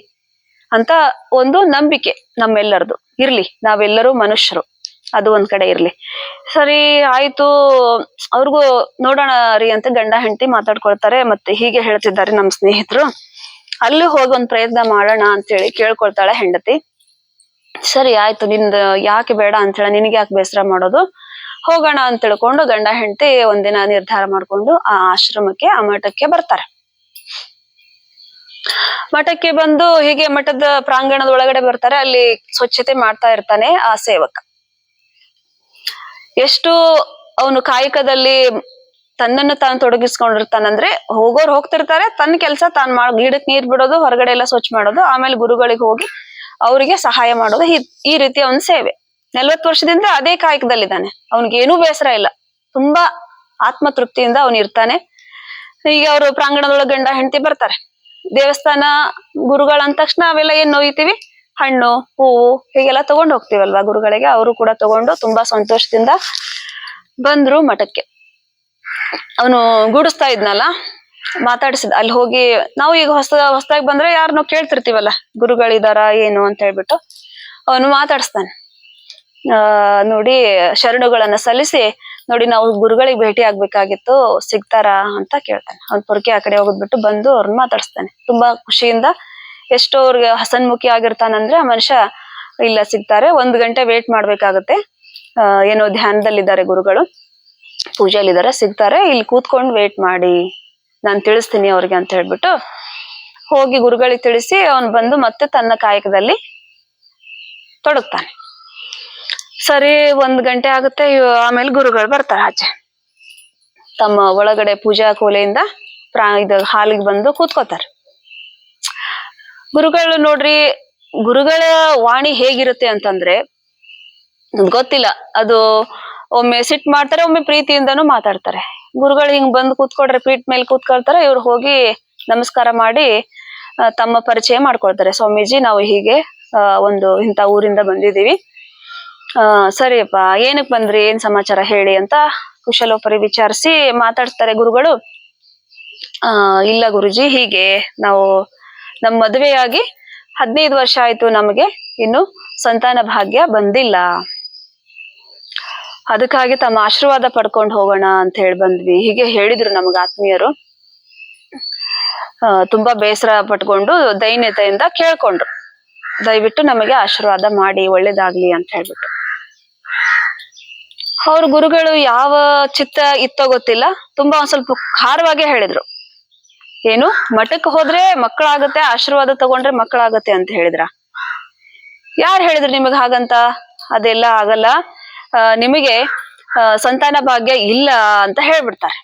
ಅಂತ ಒಂದು ನಂಬಿಕೆ ನಮ್ಮೆಲ್ಲರದು. ಇರ್ಲಿ, ನಾವೆಲ್ಲರೂ ಮನುಷ್ಯರು. ಅದು ಒಂದ್ ಕಡೆ ಇರ್ಲಿ. ಸರಿ, ಆಯ್ತು. ಅವ್ರಿಗೂ ನೋಡೋಣ ರೀ ಅಂತ ಗಂಡ ಹೆಂಡತಿ ಮಾತಾಡ್ಕೊಳ್ತಾರೆ ಮತ್ತೆ ಹೀಗೆ ಹೇಳ್ತಿದ್ದಾರೆ ನಮ್ ಸ್ನೇಹಿತರು. ಅಲ್ಲಿ ಹೋಗಿ ಒಂದ್ ಪ್ರಯತ್ನ ಮಾಡೋಣ ಅಂತೇಳಿ ಕೇಳ್ಕೊಳ್ತಾಳೆ ಹೆಂಡತಿ. ಸರಿ, ಆಯ್ತು. ನಿಂದ ಯಾಕೆ ಬೇಡ ಅಂತ ಹೇಳ, ನಿನಗೆ ಯಾಕೆ ಬೇಸರ ಮಾಡೋದು? ಹೋಗೋಣ ಅಂತ ತಿಳ್ಕೊಂಡು ಗಂಡ ಹೆಂಡತಿ ಒಂದಿನ ನಿರ್ಧಾರ ಮಾಡ್ಕೊಂಡು ಆ ಆಶ್ರಮಕ್ಕೆ, ಆ ಮಠಕ್ಕೆ ಬರ್ತಾರೆ. ಮಠಕ್ಕೆ ಬಂದು ಹೀಗೆ ಮಠದ ಪ್ರಾಂಗಣದ ಒಳಗಡೆ ಬರ್ತಾರೆ. ಅಲ್ಲಿ ಸ್ವಚ್ಛತೆ ಮಾಡ್ತಾ ಇರ್ತಾನೆ ಆ ಸೇವಕ. ಎಷ್ಟು ಅವನು ಕಾಯಕದಲ್ಲಿ ತನ್ನನ್ನು ತಾನು ತೊಡಗಿಸ್ಕೊಂಡಿರ್ತಾನಂದ್ರೆ ಹೋಗೋರು ಹೋಗ್ತಿರ್ತಾರೆ, ತನ್ನ ಕೆಲಸ ತಾನು ಮಾಡ, ಗಿಡಕ್ ನೀರ್ ಬಿಡೋದು, ಹೊರಗಡೆ ಎಲ್ಲ ಸ್ವಚ್ಛ ಮಾಡೋದು, ಆಮೇಲೆ ಗುರುಗಳಿಗೆ ಹೋಗಿ ಅವರಿಗೆ ಸಹಾಯ ಮಾಡೋದು ಈ- ರೀತಿ ಒಂದು ಸೇವೆ. ನಲ್ವತ್ತು ವರ್ಷದಿಂದ ಅದೇ ಕಾಯಕದಲ್ಲಿದ್ದಾನೆ. ಅವನಿಗೇನೂ ಬೇಸರ ಇಲ್ಲ. ತುಂಬಾ ಆತ್ಮತೃಪ್ತಿಯಿಂದ ಅವನು ಇರ್ತಾನೆ. ಈಗ ಅವರು ಪ್ರಾಂಗಣದೊಳಗೆ ಗಂಡ ಹೆಂಡತಿ ಬರ್ತಾರೆ. ದೇವಸ್ಥಾನ ಗುರುಗಳ ಅಂದ ತಕ್ಷಣ ಅವೆಲ್ಲ ಏನ್ ನೋಯ್ತೀವಿ? ಹಣ್ಣು, ಹೂವು ಹೀಗೆಲ್ಲ ತಗೊಂಡು ಹೋಗ್ತಿವಲ್ವಾ ಗುರುಗಳಿಗೆ? ಅವರು ಕೂಡ ತಗೊಂಡು ತುಂಬಾ ಸಂತೋಷದಿಂದ ಬಂದ್ರು ಮಠಕ್ಕೆ. ಅವನು ಗೂಡಿಸ್ತಾ ಇದ್ನಲ್ಲ, ಮಾತಾಡಿಸಿದ, ಅಲ್ಲಿ ಹೋಗಿ ನಾವು ಈಗ ಹೊಸ, ಹೊಸದಾಗಿ ಬಂದ್ರೆ ಯಾರನ್ನೋ ಕೇಳ್ತಿರ್ತೀವಲ್ಲ ಗುರುಗಳಿದಾರ ಏನು ಅಂತ ಹೇಳ್ಬಿಟ್ಟು ಅವನು ಮಾತಾಡಿಸ್ತಾನೆ. ಆ, ನೋಡಿ ಶರಣುಗಳನ್ನ ಸಲ್ಲಿಸಿ ನೋಡಿ ನಾವು ಗುರುಗಳಿಗೆ ಭೇಟಿ ಆಗ್ಬೇಕಾಗಿತ್ತು, ಸಿಗ್ತಾರಾ ಅಂತ ಕೇಳ್ತಾನೆ. ಅವ್ನ ಪುರ್ಕೆ ಆ ಕಡೆ ಹೋಗದ್ಬಿಟ್ಟು ಬಂದು ಅವ್ರನ್ನ ಮಾತಾಡಿಸ್ತಾನೆ. ತುಂಬಾ ಖುಷಿಯಿಂದ ಎಷ್ಟು ಅವ್ರಿಗೆ ಹಸನ್ಮುಖಿ ಆಗಿರ್ತಾನಂದ್ರೆ ಆ ಮನುಷ್ಯ ಇಲ್ಲ ಸಿಗ್ತಾರೆ. ಒಂದ್ ಗಂಟೆ ವೇಟ್ ಮಾಡ್ಬೇಕಾಗತ್ತೆ. ಏನೋ ಧ್ಯಾನದಲ್ಲಿದ್ದಾರೆ ಗುರುಗಳು. ಪೂಜೆಯಲ್ಲಿದ್ದಾರೆ, ಸಿಗ್ತಾರೆ. ಇಲ್ಲಿ ಕೂತ್ಕೊಂಡು ವೇಟ್ ಮಾಡಿ. ನಾನು ತಿಳಿಸ್ತೀನಿ ಅವ್ರಿಗೆ ಅಂತ ಹೇಳ್ಬಿಟ್ಟು ಹೋಗಿ ಗುರುಗಳಿಗೆ ತಿಳಿಸಿ ಅವನು ಬಂದು ಮತ್ತೆ ತನ್ನ ಕಾಯಕದಲ್ಲಿ ತೊಡಗ್ತಾನೆ. ಸರಿ, ಒಂದ್ ಗಂಟೆ ಆಗುತ್ತೆ. ಆಮೇಲೆ ಗುರುಗಳು ಬರ್ತಾರೆ ಆಚೆ. ತಮ್ಮ ಒಳಗಡೆ ಪೂಜಾ ಕೋಲೆಯಿಂದ ಪ್ರಾ, ಇದು ಹಾಲಿಗೆ ಬಂದು ಕೂತ್ಕೋತಾರೆ. ಗುರುಗಳು ನೋಡ್ರಿ, ಗುರುಗಳ ವಾಣಿ ಹೇಗಿರುತ್ತೆ ಅಂತಂದ್ರೆ ಗೊತ್ತಿಲ್ಲ. ಅದು ಒಮ್ಮೆ ಸಿಟ್ ಮಾಡ್ತಾರೆ, ಒಮ್ಮೆ ಪ್ರೀತಿಯಿಂದನು ಮಾತಾಡ್ತಾರೆ. ಗುರುಗಳು ಹಿಂಗ್ ಬಂದು ಕೂತ್ಕೊಡ್ರೆ, ಪೀಠ ಮೇಲೆ ಕೂತ್ಕೊಳ್ತಾರೆ, ಇವ್ರು ಹೋಗಿ ನಮಸ್ಕಾರ ಮಾಡಿ ತಮ್ಮ ಪರಿಚಯ ಮಾಡ್ಕೊಳ್ತಾರೆ. ಸ್ವಾಮೀಜಿ, ನಾವು ಹೀಗೆ ಒಂದು ಇಂಥ ಊರಿಂದ ಬಂದಿದೀವಿ ಆ ಸರಿಯಪ್ಪ, ಏನಕ್ ಬಂದ್ರಿ? ಏನ್ ಸಮಾಚಾರ ಹೇಳಿ ಅಂತ ಕುಶಲೋಪರಿ ವಿಚಾರಿಸಿ ಮಾತಾಡ್ತಾರೆ ಗುರುಗಳು. ಆ ಇಲ್ಲ ಗುರುಜಿ, ಹೀಗೆ ನಾವು ನಮ್ ಮದುವೆಯಾಗಿ ಹದಿನೈದು ವರ್ಷ ಆಯ್ತು ನಮಗೆ. ಇನ್ನು ಸಂತಾನ ಭಾಗ್ಯ ಬಂದಿಲ್ಲ. ಅದಕ್ಕಾಗಿ ತಮ್ಮ ಆಶೀರ್ವಾದ ಪಡ್ಕೊಂಡು ಹೋಗೋಣ ಅಂತ ಹೇಳಿ ಬಂದ್ವಿ. ಹೀಗೆ ಹೇಳಿದ್ರು ನಮ್ಗೆ ಆತ್ಮೀಯರು. ತುಂಬಾ ಬೇಸರ ಪಟ್ಕೊಂಡು ದೈನ್ಯತೆಯಿಂದ ಕೇಳ್ಕೊಂಡ್ರು. ದಯವಿಟ್ಟು ನಮಗೆ ಆಶೀರ್ವಾದ ಮಾಡಿ, ಒಳ್ಳೇದಾಗ್ಲಿ ಅಂತ ಹೇಳ್ಬಿಟ್ಟು. ಅವ್ರ ಗುರುಗಳು ಯಾವ ಚಿತ್ತ ಇತ್ತೋ ಗೊತ್ತಿಲ್ಲ. ತುಂಬಾ ಒಂದ್ ಸ್ವಲ್ಪ ಖಾರವಾಗೇ ಹೇಳಿದ್ರು. ಏನು? ಮಠಕ್ಕೆ ಹೋದ್ರೆ ಮಕ್ಕಳಾಗತ್ತೆ, ಆಶೀರ್ವಾದ ತಗೊಂಡ್ರೆ ಮಕ್ಕಳಾಗತ್ತೆ ಅಂತ ಹೇಳಿದ್ರ? ಯಾರು ಹೇಳಿದ್ರು ನಿಮಗ್ ಹಾಗಂತ? ಅದೆಲ್ಲ ಆಗಲ್ಲ. ನಿಮಗೆ ಸಂತಾನ ಭಾಗ್ಯ ಇಲ್ಲ ಅಂತ ಹೇಳ್ಬಿಡ್ತಾರೆ.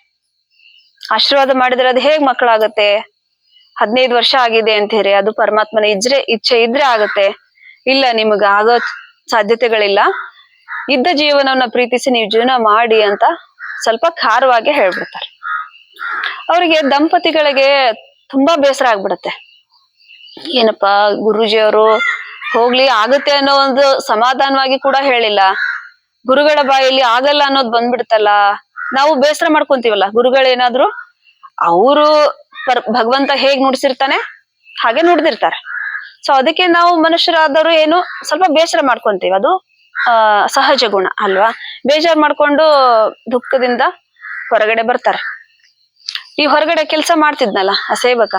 ಆಶೀರ್ವಾದ ಮಾಡಿದ್ರೆ ಅದು ಹೇಗ್ ಮಕ್ಕಳಾಗತ್ತೆ? ಹದಿನೈದು ವರ್ಷ ಆಗಿದೆ ಅಂತ ಹೇಳಿ, ಅದು ಪರಮಾತ್ಮನ ಇಜ್ರೆ, ಇಚ್ಛೆ ಇದ್ರೆ ಆಗತ್ತೆ. ಇಲ್ಲ, ನಿಮಗ ಆಗೋ ಸಾಧ್ಯತೆಗಳಿಲ್ಲ. ಇದ್ದ ಜೀವನವನ್ನ ಪ್ರೀತಿಸಿ ನೀವು ಜೀವನ ಮಾಡಿ ಅಂತ ಸ್ವಲ್ಪ ಖಾರವಾಗಿ ಹೇಳ್ಬಿಡ್ತಾರೆ. ಅವರಿಗೆ ದಂಪತಿಗಳಿಗೆ ತುಂಬಾ ಬೇಸರ ಆಗ್ಬಿಡತ್ತೆ. ಏನಪ್ಪಾ, ಗುರುಜಿಯವರು ಹೋಗ್ಲಿ ಆಗುತ್ತೆ ಅನ್ನೋ ಒಂದು ಸಮಾಧಾನವಾಗಿ ಕೂಡ ಹೇಳಿಲ್ಲ. ಗುರುಗಳ ಬಾಯಲ್ಲಿ ಆಗಲ್ಲ ಅನ್ನೋದು ಬಂದ್ಬಿಡ್ತಲ್ಲ. ನಾವು ಬೇಸರ ಮಾಡ್ಕೊಂತೀವಲ್ಲ, ಗುರುಗಳೇನಾದ್ರು? ಅವರು ಪರ್, ಭಗವಂತ ಹೇಗ್ ನುಡ್ಸಿರ್ತಾನೆ, ಹಾಗೆ ನುಡ್ದಿರ್ತಾರೆ. ಸೊ ಅದಕ್ಕೆ ನಾವು ಮನುಷ್ಯರಾದವರು ಏನು, ಸ್ವಲ್ಪ ಬೇಸರ ಮಾಡ್ಕೊಂತೀವಿ. ಅದು, ಆ, ಸಹಜ ಗುಣ, ಅಲ್ವಾ? ಬೇಜಾರ್ ಮಾಡ್ಕೊಂಡು ದುಃಖದಿಂದ ಹೊರಗಡೆ ಬರ್ತಾರೆ. ಈ ಹೊರಗಡೆ ಕೆಲಸ ಮಾಡ್ತಿದ್ನಲ್ಲ, ಆ ಸೇವಕ,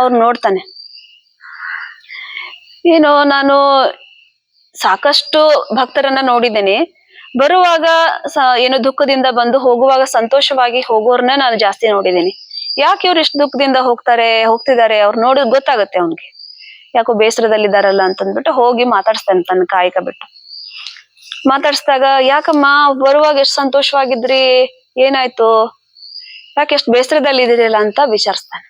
ಅವ್ರು ನೋಡ್ತಾನೆ. ಏನು ನಾನು ಸಾಕಷ್ಟು ಭಕ್ತರನ್ನ ನೋಡಿದ್ದೇನೆ. ಬರುವಾಗ ಏನು ದುಃಖದಿಂದ ಬಂದು ಹೋಗುವಾಗ ಸಂತೋಷವಾಗಿ ಹೋಗೋರ್ನ ನಾನು ಜಾಸ್ತಿ ನೋಡಿದ್ದೀನಿ. ಯಾಕೆ ಇವ್ರು ಇಷ್ಟು ದುಃಖದಿಂದ ಹೋಗ್ತಾರೆ, ಹೋಗ್ತಿದ್ದಾರೆ ಅವ್ರು ನೋಡಿದ್ ಗೊತ್ತಾಗತ್ತೆ ಅವ್ನಿಗೆ. ಯಾಕೋ ಬೇಸರದಲ್ಲಿದ್ದಾರಲ್ಲ ಅಂತಂದ್ಬಿಟ್ಟು ಹೋಗಿ ಮಾತಾಡ್ಸ್ತಾನೆ ತನ್ನ ಕಾಯಕ ಬಿಟ್ಟು. ಮಾತಾಡ್ಸಿದಾಗ, ಯಾಕಮ್ಮ ಬರುವಾಗ ಎಷ್ಟು ಸಂತೋಷವಾಗಿದ್ರಿ, ಏನಾಯ್ತು? ಯಾಕೆ ಎಷ್ಟು ಬೇಸರದಲ್ಲಿ ಇದೀರಲ್ಲ ಅಂತ ವಿಚಾರಿಸ್ತಾನೆ.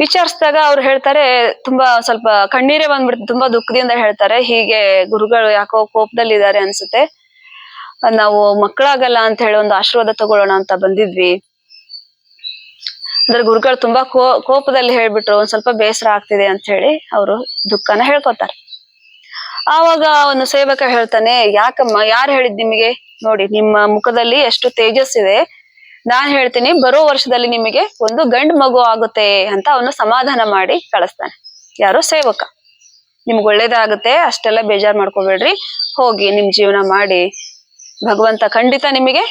ವಿಚಾರಿಸಿದಾಗ ಅವ್ರು ಹೇಳ್ತಾರೆ, ತುಂಬಾ ಸ್ವಲ್ಪ ಕಣ್ಣೀರೇ ಬಂದ್ಬಿಡ್ತು, ತುಂಬಾ ದುಃಖದಿಂದ ಹೇಳ್ತಾರೆ, ಹೀಗೆ ಗುರುಗಳು ಯಾಕೋ ಕೋಪದಲ್ಲಿ ಇದ್ದಾರೆ ಅನ್ಸುತ್ತೆ. ನಾವು ಮಕ್ಕಳಾಗಲ್ಲ ಅಂತ ಹೇಳಿ ಒಂದು ಆಶೀರ್ವಾದ ತಗೊಳ್ಳೋಣ ಅಂತ ಬಂದಿದ್ವಿ. ಅಂದ್ರೆ ಗುರುಗಳು ತುಂಬಾ ಕೋ, ಕೋಪದಲ್ಲಿ ಹೇಳ್ಬಿಟ್ರು, ಒಂದ್ ಸ್ವಲ್ಪ ಬೇಸರ ಆಗ್ತಿದೆ ಅಂತ ಹೇಳಿ ಅವರು ದುಃಖನ ಹೇಳ್ಕೊತಾರೆ ಆವಾಗ ಒಂದು ಸೇವಕ ಹೇಳ್ತಾನೆ, ಯಾಕಮ್ಮ, ಯಾರು ಹೇಳಿದ್ ನಿಮಗೆ? ನೋಡಿ, ನಿಮ್ಮ ಮುಖದಲ್ಲಿ ಎಷ್ಟು ತೇಜಸ್ ಇದೆ ನಾನ್ ಹೇಳ್ತೀನಿ, ಬರೋ ವರ್ಷದಲ್ಲಿ ನಿಮಗೆ ಒಂದು ಗಂಡು ಮಗು ಆಗುತ್ತೆ ಅಂತ ಅವನು ಸಮಾಧಾನ ಮಾಡಿ ಕಳಿಸ್ತಾನೆ. ಯಾರು ಸೇವಕ. ನಿಮ್ಗೆ ಒಳ್ಳೇದಾಗುತ್ತೆ, ಅಷ್ಟೆಲ್ಲ ಬೇಜಾರ್ ಮಾಡ್ಕೋಬೇಡ್ರಿ. ಹೋಗಿ ನಿಮ್ ಜೀವನ ಮಾಡಿ. ಭಗವಂತ ಖಂಡಿತ ನಿಮಗೆ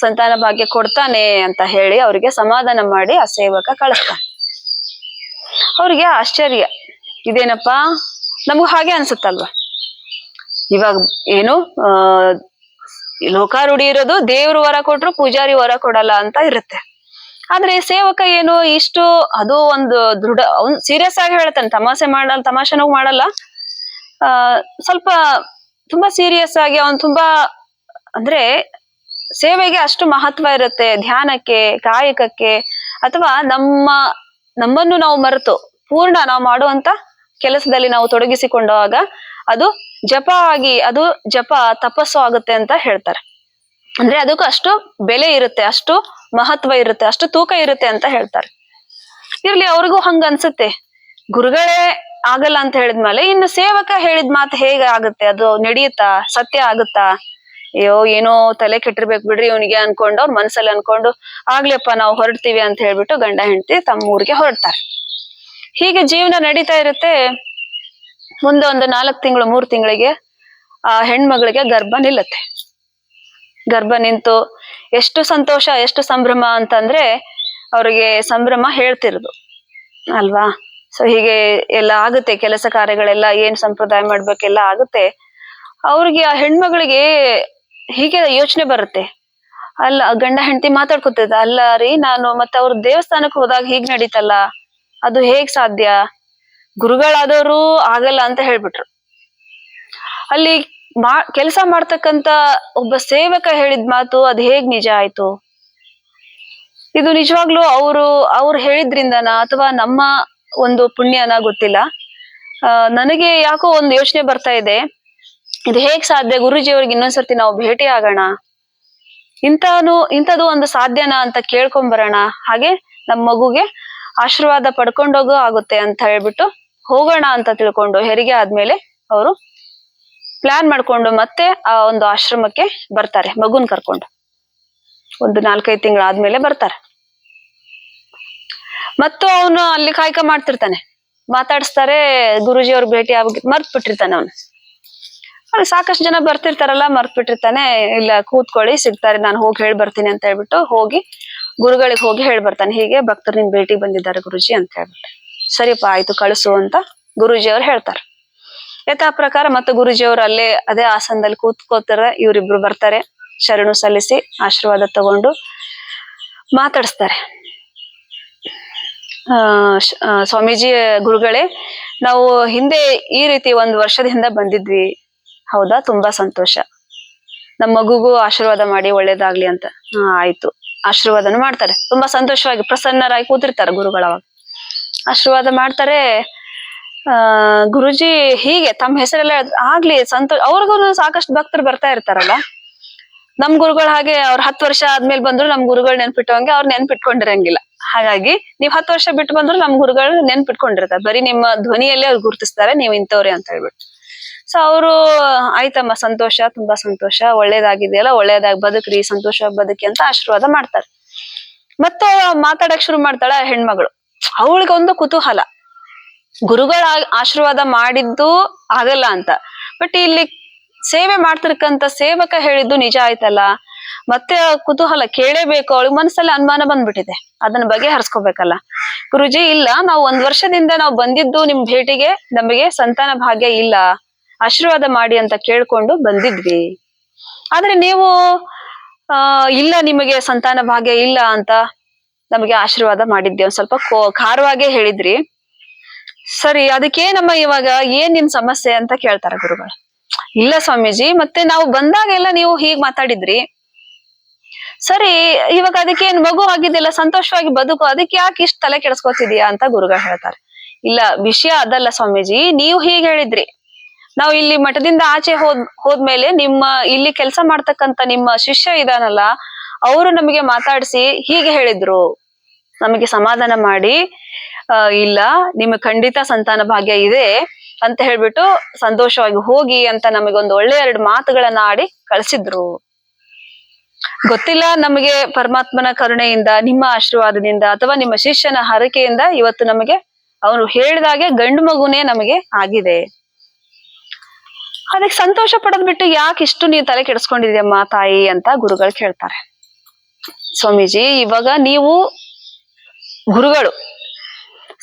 ಸಂತಾನ ಭಾಗ್ಯ ಕೊಡ್ತಾನೆ ಅಂತ ಹೇಳಿ ಅವರಿಗೆ ಸಮಾಧಾನ ಮಾಡಿ ಆ ಸೇವಕ ಕಳಿಸ್ತಾನೆ. ಅವ್ರಿಗೆ ಆಶ್ಚರ್ಯ. ಇದೇನಪ್ಪಾ? ನಮಗೂ ಹಾಗೆ ಅನ್ಸುತ್ತಲ್ವಾ? ಇವಾಗ ಏನು ಲೋಕಾರೂಢಿ ಇರೋದು ದೇವ್ರು ವರ ಕೊಟ್ರು ಪೂಜಾರಿ ವರ ಕೊಡಲ್ಲ ಅಂತ ಇರುತ್ತೆ. ಆದ್ರೆ ಸೇವಕ ಏನು ಇಷ್ಟು ಅದು ಒಂದು ದೃಢ, ಅವ್ನ್ ಸೀರಿಯಸ್ ಆಗಿ ಹೇಳ್ತಾನೆ, ತಮಾಷೆ ಮಾಡಲ್ಲ ತಮಾಷೆನೂ ಮಾಡಲ್ಲ. ಆ, ಸ್ವಲ್ಪ ತುಂಬಾ ಸೀರಿಯಸ್ ಆಗಿ ಅವನ್ ತುಂಬಾ, ಅಂದ್ರೆ ಸೇವೆಗೆ ಅಷ್ಟು ಮಹತ್ವ ಇರುತ್ತೆ. ಧ್ಯಾನಕ್ಕೆ, ಕಾಯಕಕ್ಕೆ, ಅಥವಾ ನಮ್ಮ, ನಮ್ಮನ್ನು ನಾವು ಮರೆತು ಪೂರ್ಣ ನಾವು ಮಾಡುವಂತ ಕೆಲಸದಲ್ಲಿ ನಾವು ತೊಡಗಿಸಿಕೊಂಡಾಗ ಅದು ಜಪ ಆಗಿ, ಅದು ಜಪ ತಪಸ್ಸು ಆಗುತ್ತೆ ಅಂತ ಹೇಳ್ತಾರೆ. ಅಂದ್ರೆ ಅದಕ್ಕೂ ಅಷ್ಟು ಬೆಲೆ ಇರುತ್ತೆ, ಅಷ್ಟು ಮಹತ್ವ ಇರುತ್ತೆ, ಅಷ್ಟು ತೂಕ ಇರುತ್ತೆ ಅಂತ ಹೇಳ್ತಾರೆ. ಇರ್ಲಿ, ಅವ್ರಿಗೂ ಹಂಗ ಅನ್ಸುತ್ತೆ. ಗುರುಗಳೇ ಆಗಲ್ಲ ಅಂತ ಹೇಳಿದ್ಮೇಲೆ ಇನ್ನು ಸೇವಕ ಹೇಳಿದ ಮಾತು ಹೇಗೆ ಆಗುತ್ತೆ? ಅದು ನಡೆಯುತ್ತಾ ಸತ್ಯ ಆಗುತ್ತಾ? ಅಯ್ಯೋ, ಏನೋ ತಲೆ ಕೆಟ್ಟಿರ್ಬೇಕು ಬಿಡ್ರಿ ಇವನಿಗೆ ಅನ್ಕೊಂಡು, ಅವ್ರ ಮನ್ಸಲ್ಲಿ ಅನ್ಕೊಂಡು ಆಗ್ಲಪ್ಪ ನಾವು ಹೊರಡ್ತೀವಿ ಅಂತ ಹೇಳ್ಬಿಟ್ಟು ಗಂಡ ಹೆಂಡತಿ ತಮ್ಮ ಊರಿಗೆ ಹೊರಡ್ತಾರೆ. ಹೀಗೆ ಜೀವನ ನಡೀತಾ ಇರುತ್ತೆ. ಮುಂದೆ ಒಂದು ನಾಲ್ಕು ತಿಂಗಳು, ಮೂರು ತಿಂಗಳಿಗೆ ಆ ಹೆಣ್ಮಗಳಿಗೆ ಗರ್ಭ ನಿಲ್ಲತ್ತೆ. ಗರ್ಭ ನಿಂತು ಎಷ್ಟು ಸಂತೋಷ, ಎಷ್ಟು ಸಂಭ್ರಮ ಅಂತಂದ್ರೆ ಅವ್ರಿಗೆ ಸಂಭ್ರಮ ಹೇಳ್ತಿರೋದು. ಅಲ್ವಾ? ಸೊ ಹೀಗೆ ಎಲ್ಲ ಆಗುತ್ತೆ, ಕೆಲಸ ಕಾರ್ಯಗಳೆಲ್ಲ ಏನ್ ಸಂಪ್ರದಾಯ ಮಾಡ್ಬೇಕೆಲ್ಲ ಆಗುತ್ತೆ. ಅವ್ರಿಗೆ ಆ ಹೆಣ್ಮಗಳಿಗೆ ಹೀಗೆ ಯೋಚನೆ ಬರುತ್ತೆ. ಅಲ್ಲ, ಗಂಡ ಹೆಂಡತಿ ಮಾತಾಡ್ಕೊತಿದ್ದ ಅಲ್ಲ ರೀ, ನಾನು ಮತ್ತೆ ಅವ್ರ ದೇವಸ್ಥಾನಕ್ಕೆ ಹೋದಾಗ ಹೀಗ್ ನಡೀತಲ್ಲ, ಅದು ಹೇಗ್ ಸಾಧ್ಯ? ಗುರುಗಳಾದವರು ಆಗಲ್ಲ ಅಂತ ಹೇಳ್ಬಿಟ್ರು. ಅಲ್ಲಿ ಮಾ, ಕೆಲಸ ಮಾಡ್ತಕ್ಕಂತ ಒಬ್ಬ ಸೇವಕ ಹೇಳಿದ ಮಾತು ಅದ್ ಹೇಗ್ ನಿಜ ಆಯ್ತು? ಇದು ನಿಜವಾಗ್ಲೂ ಅವರು, ಅವ್ರು ಹೇಳಿದ್ರಿಂದನ ಅಥವಾ ನಮ್ಮ ಒಂದು ಪುಣ್ಯನ ಗೊತ್ತಿಲ್ಲ. ನನಗೆ ಯಾಕೋ ಒಂದು ಯೋಚನೆ ಬರ್ತಾ ಇದೆ. ಇದು ಹೇಗ್ ಸಾಧ್ಯ? ಗುರುಜಿ ಅವ್ರಿಗೆ ಇನ್ನೊಂದ್ಸರ್ತಿ ನಾವು ಭೇಟಿ ಆಗೋಣ. ಇಂತಾನು ಇಂಥದ್ದು ಒಂದು ಸಾಧ್ಯನಾ ಅಂತ ಕೇಳ್ಕೊಂಡ್ ಬರೋಣ. ಹಾಗೆ ನಮ್ಮ ಮಗುಗೆ ಆಶೀರ್ವಾದ ಪಡ್ಕೊಂಡೋಗೋ ಆಗುತ್ತೆ ಅಂತ ಹೇಳ್ಬಿಟ್ಟು ಹೋಗೋಣ ಅಂತ ತಿಳ್ಕೊಂಡು ಹೆರಿಗೆ ಆದ್ಮೇಲೆ ಅವರು ಪ್ಲಾನ್ ಮಾಡ್ಕೊಂಡು ಮತ್ತೆ ಆ ಒಂದು ಆಶ್ರಮಕ್ಕೆ ಬರ್ತಾರೆ, ಮಗುನ್ ಕರ್ಕೊಂಡು. ಒಂದು ನಾಲ್ಕೈದು ತಿಂಗಳಾದ್ಮೇಲೆ ಬರ್ತಾರೆ. ಮತ್ತು ಅವನು ಅಲ್ಲಿ ಕಾಯ್ಕ ಮಾಡ್ತಿರ್ತಾನೆ. ಮಾತಾಡಿಸ್ತಾರೆ, ಗುರುಜಿ ಅವ್ರ ಭೇಟಿ ಆಗಿ ಮರ್ತ್ ಬಿಟ್ಟಿರ್ತಾನೆ ಅವನು. ಅಲ್ಲಿ ಸಾಕಷ್ಟು ಜನ ಬರ್ತಿರ್ತಾರಲ್ಲ ಮರ್ತ್ ಬಿಟ್ಟಿರ್ತಾನೆ ಇಲ್ಲ ಕೂತ್ಕೊಳ್ಳಿ, ಸಿಗ್ತಾರೆ, ನಾನು ಹೋಗಿ ಹೇಳಿ ಬರ್ತೀನಿ ಅಂತ ಹೇಳ್ಬಿಟ್ಟು ಹೋಗಿ ಗುರುಗಳಿಗೆ ಹೋಗಿ ಹೇಳಿ ಬರ್ತಾನೆ. ಹೀಗೆ ಭಕ್ತರು ನಿನ್ ಭೇಟಿ ಬಂದಿದ್ದಾರೆ ಗುರುಜಿ ಅಂತ ಹೇಳ್ಬಿಟ್ಟು. ಸರಿಪ್ಪ ಆಯ್ತು, ಕಳಿಸು ಅಂತ ಗುರುಜಿ ಅವ್ರು ಹೇಳ್ತಾರೆ. ಯಥಾ ಪ್ರಕಾರ ಮತ್ತೆ ಗುರುಜಿ ಅವರು ಅಲ್ಲೇ ಅದೇ ಆಸನದಲ್ಲಿ ಕೂತ್ಕೋತಾರೆ, ಇವರಿಬ್ರು ಬರ್ತಾರೆ, ಶರಣು ಸಲ್ಲಿಸಿ ಆಶೀರ್ವಾದ ತಗೊಂಡು ಮಾತಾಡಿಸ್ತಾರೆ. ಆ ಸ್ವಾಮೀಜಿ ಗುರುಗಳೇ, ನಾವು ಹಿಂದೆ ಈ ರೀತಿ ಒಂದು ವರ್ಷದ ಹಿಂದೆ ಬಂದಿದ್ವಿ. ಹೌದಾ? ತುಂಬಾ ಸಂತೋಷ. ನಮ್ಮ ಮಗುಗೂ ಆಶೀರ್ವಾದ ಮಾಡಿ ಒಳ್ಳೇದಾಗ್ಲಿ ಅಂತ. ಆಯ್ತು. ಆಶೀರ್ವಾದನು ಮಾಡ್ತಾರೆ. ತುಂಬಾ ಸಂತೋಷವಾಗಿ ಪ್ರಸನ್ನರಾಗಿ ಕೂತಿರ್ತಾರೆ ಗುರುಗಳು ಅವಾಗ. ಆಶೀರ್ವಾದ ಮಾಡ್ತಾರೆ. ಆ, ಗುರುಜಿ ಹೀಗೆ ತಮ್ಮ ಹೆಸರೆಲ್ಲ ಆಗ್ಲಿ ಸಂತೋಷ ಅವ್ರಿಗೂ ಸಾಕಷ್ಟು ಭಕ್ತರು ಬರ್ತಾ ಇರ್ತಾರಲ್ಲ. ನಮ್ ಗುರುಗಳು ಹಾಗೆ ಅವ್ರ ಹತ್ತು ವರ್ಷ ಆದ್ಮೇಲೆ ಬಂದ್ರು ನಮ್ ಗುರುಗಳು ನೆನ್ಪಿಟ್ಟವಂಗೆ ಅವ್ರು ನೆನ್ಪಿಟ್ಕೊಂಡಿರಂಗಿಲ್ಲ. ಹಾಗಾಗಿ ನೀವ್ ಹತ್ತು ವರ್ಷ ಬಿಟ್ಟು ಬಂದ್ರು ನಮ್ ಗುರುಗಳು ನೆನ್ಪಿಟ್ಕೊಂಡಿರ್ತಾರೆ. ಬರೀ ನಿಮ್ಮ ಧ್ವನಿಯಲ್ಲಿ ಅವ್ರು ಗುರುತಿಸ್ತಾರೆ, ನೀವು ಇಂಥವ್ರೆ ಅಂತ ಹೇಳ್ಬಿಟ್ಟು. ಸೊ ಅವರು, ಆಯ್ತಮ್ಮ, ಸಂತೋಷ, ತುಂಬಾ ಸಂತೋಷ. ಒಳ್ಳೇದಾಗಿದೆಯಲ್ಲ, ಒಳ್ಳೇದಾಗಿ ಬದುಕ್ರಿ, ಸಂತೋಷವಾಗಿ ಬದುಕಿ ಅಂತ ಆಶೀರ್ವಾದ ಮಾಡ್ತಾರೆ. ಮತ್ತೆ ಮಾತಾಡಕ್ ಶುರು ಮಾಡ್ತಾಳ ಹೆಣ್ಮಗಳು. ಅವಳಿಗೆ ಒಂದು ಕುತೂಹಲ. ಗುರುಗಳ ಆಶೀರ್ವಾದ ಮಾಡಿದ್ದು ಆಗಲ್ಲ ಅಂತ. ಬಟ್ ಇಲ್ಲಿ ಸೇವೆ ಮಾಡ್ತಿರ್ಕಂತ ಸೇವಕ ಹೇಳಿದ್ದು ನಿಜ ಆಯ್ತಲ್ಲ? ಮತ್ತೆ ಕುತೂಹಲ ಕೇಳೇಬೇಕು, ಅವಳಿಗೆ ಮನಸ್ಸಲ್ಲಿ ಅನುಮಾನ ಬಂದ್ಬಿಟ್ಟಿದೆ. ಅದನ್ನ ಬಗೆಹರಿಸ್ಕೋಬೇಕಲ್ಲ. ಗುರುಜಿ, ಇಲ್ಲ, ನಾವು ಒಂದ್ ವರ್ಷದಿಂದ ನಾವು ಬಂದಿದ್ದು ನಿಮ್ ಭೇಟಿಗೆ, ನಮಗೆ ಸಂತಾನ ಭಾಗ್ಯ ಇಲ್ಲ. ಆಶೀರ್ವಾದ ಮಾಡಿ ಅಂತ ಕೇಳ್ಕೊಂಡು ಬಂದಿದ್ವಿ. ಆದ್ರೆ ನೀವು, ಆ, ಇಲ್ಲ, ನಿಮಗೆ ಸಂತಾನ ಭಾಗ್ಯ ಇಲ್ಲ ಅಂತ. ನಮಗೆ ಆಶೀರ್ವಾದ ಮಾಡಿದ್ದೆ. ಒಂದ್ ಸ್ವಲ್ಪ ಖಾರವಾಗೇ ಹೇಳಿದ್ರಿ. ಸರಿ, ಅದಕ್ಕೆ ನಮ್ಮ ಇವಾಗ ಏನ್ ನಿಮ್ ಸಮಸ್ಯೆ ಅಂತ ಕೇಳ್ತಾರ ಗುರುಗಳು? ಇಲ್ಲ ಸ್ವಾಮೀಜಿ, ಮತ್ತೆ ನಾವು ಬಂದಾಗೆಲ್ಲ ನೀವು ಹೀಗ್ ಮಾತಾಡಿದ್ರಿ. ಸರಿ, ಇವಾಗ ಅದಕ್ಕೆ ಏನ್ ಮಗು ಆಗಿದ್ದಿಲ್ಲ ಸಂತೋಷವಾಗಿ ಬದುಕು, ಅದಕ್ಕೆ ಯಾಕೆ ಇಷ್ಟ ತಲೆ ಕೆಡಿಸ್ಕೊತಿದ್ಯಾ ಅಂತ ಗುರುಗಳು ಹೇಳ್ತಾರೆ. ಇಲ್ಲ, ವಿಷಯ ಅದಲ್ಲ ಸ್ವಾಮೀಜಿ, ನೀವು ಹೀಗ್ ಹೇಳಿದ್ರಿ. ನಾವು ಇಲ್ಲಿ ಮಠದಿಂದ ಆಚೆ ಹೋದ್, ಹೋದ್ಮೇಲೆ ನಿಮ್ಮ ಇಲ್ಲಿ ಕೆಲಸ ಮಾಡ್ತಕ್ಕಂತ ನಿಮ್ಮ ಶಿಷ್ಯ ಇದಾನಲ್ಲ, ಅವರು ನಮಗೆ ಮಾತಾಡಿಸಿ ಹೀಗೆ ಹೇಳಿದ್ರು. ನಮಗೆ ಸಮಾಧಾನ ಮಾಡಿ ಇಲ್ಲ ನಿಮಗೆ ಖಂಡಿತ ಸಂತಾನ ಭಾಗ್ಯ ಇದೆ ಅಂತ ಹೇಳ್ಬಿಟ್ಟು ಸಂತೋಷವಾಗಿ ಹೋಗಿ ಅಂತ ನಮಗೊಂದು ಒಳ್ಳೆ ಎರಡು ಮಾತುಗಳನ್ನ ಆಡಿ ಕಳಿಸಿದ್ರು. ಗೊತ್ತಿಲ್ಲ ನಮಗೆ ಪರಮಾತ್ಮನ ಕರುಣೆಯಿಂದ, ನಿಮ್ಮ ಆಶೀರ್ವಾದದಿಂದ ಅಥವಾ ನಿಮ್ಮ ಶಿಷ್ಯನ ಹರಕೆಯಿಂದ ಇವತ್ತು ನಮಗೆ ಅವನು ಹೇಳಿದಾಗೆ ಗಂಡು ಮಗುನೇ ನಮಗೆ ಆಗಿದೆ. ಅದಕ್ಕೆ ಸಂತೋಷ ಪಡದ್ ಬಿಟ್ಟು ಯಾಕೆ ಇಷ್ಟು ನೀವು ತಲೆ ಕೆಡಿಸ್ಕೊಂಡಿದ್ಯಮ್ಮ ತಾಯಿ ಅಂತ ಗುರುಗಳು ಕೇಳ್ತಾರೆ. ಸ್ವಾಮೀಜಿ, ಇವಾಗ ನೀವು ಗುರುಗಳು,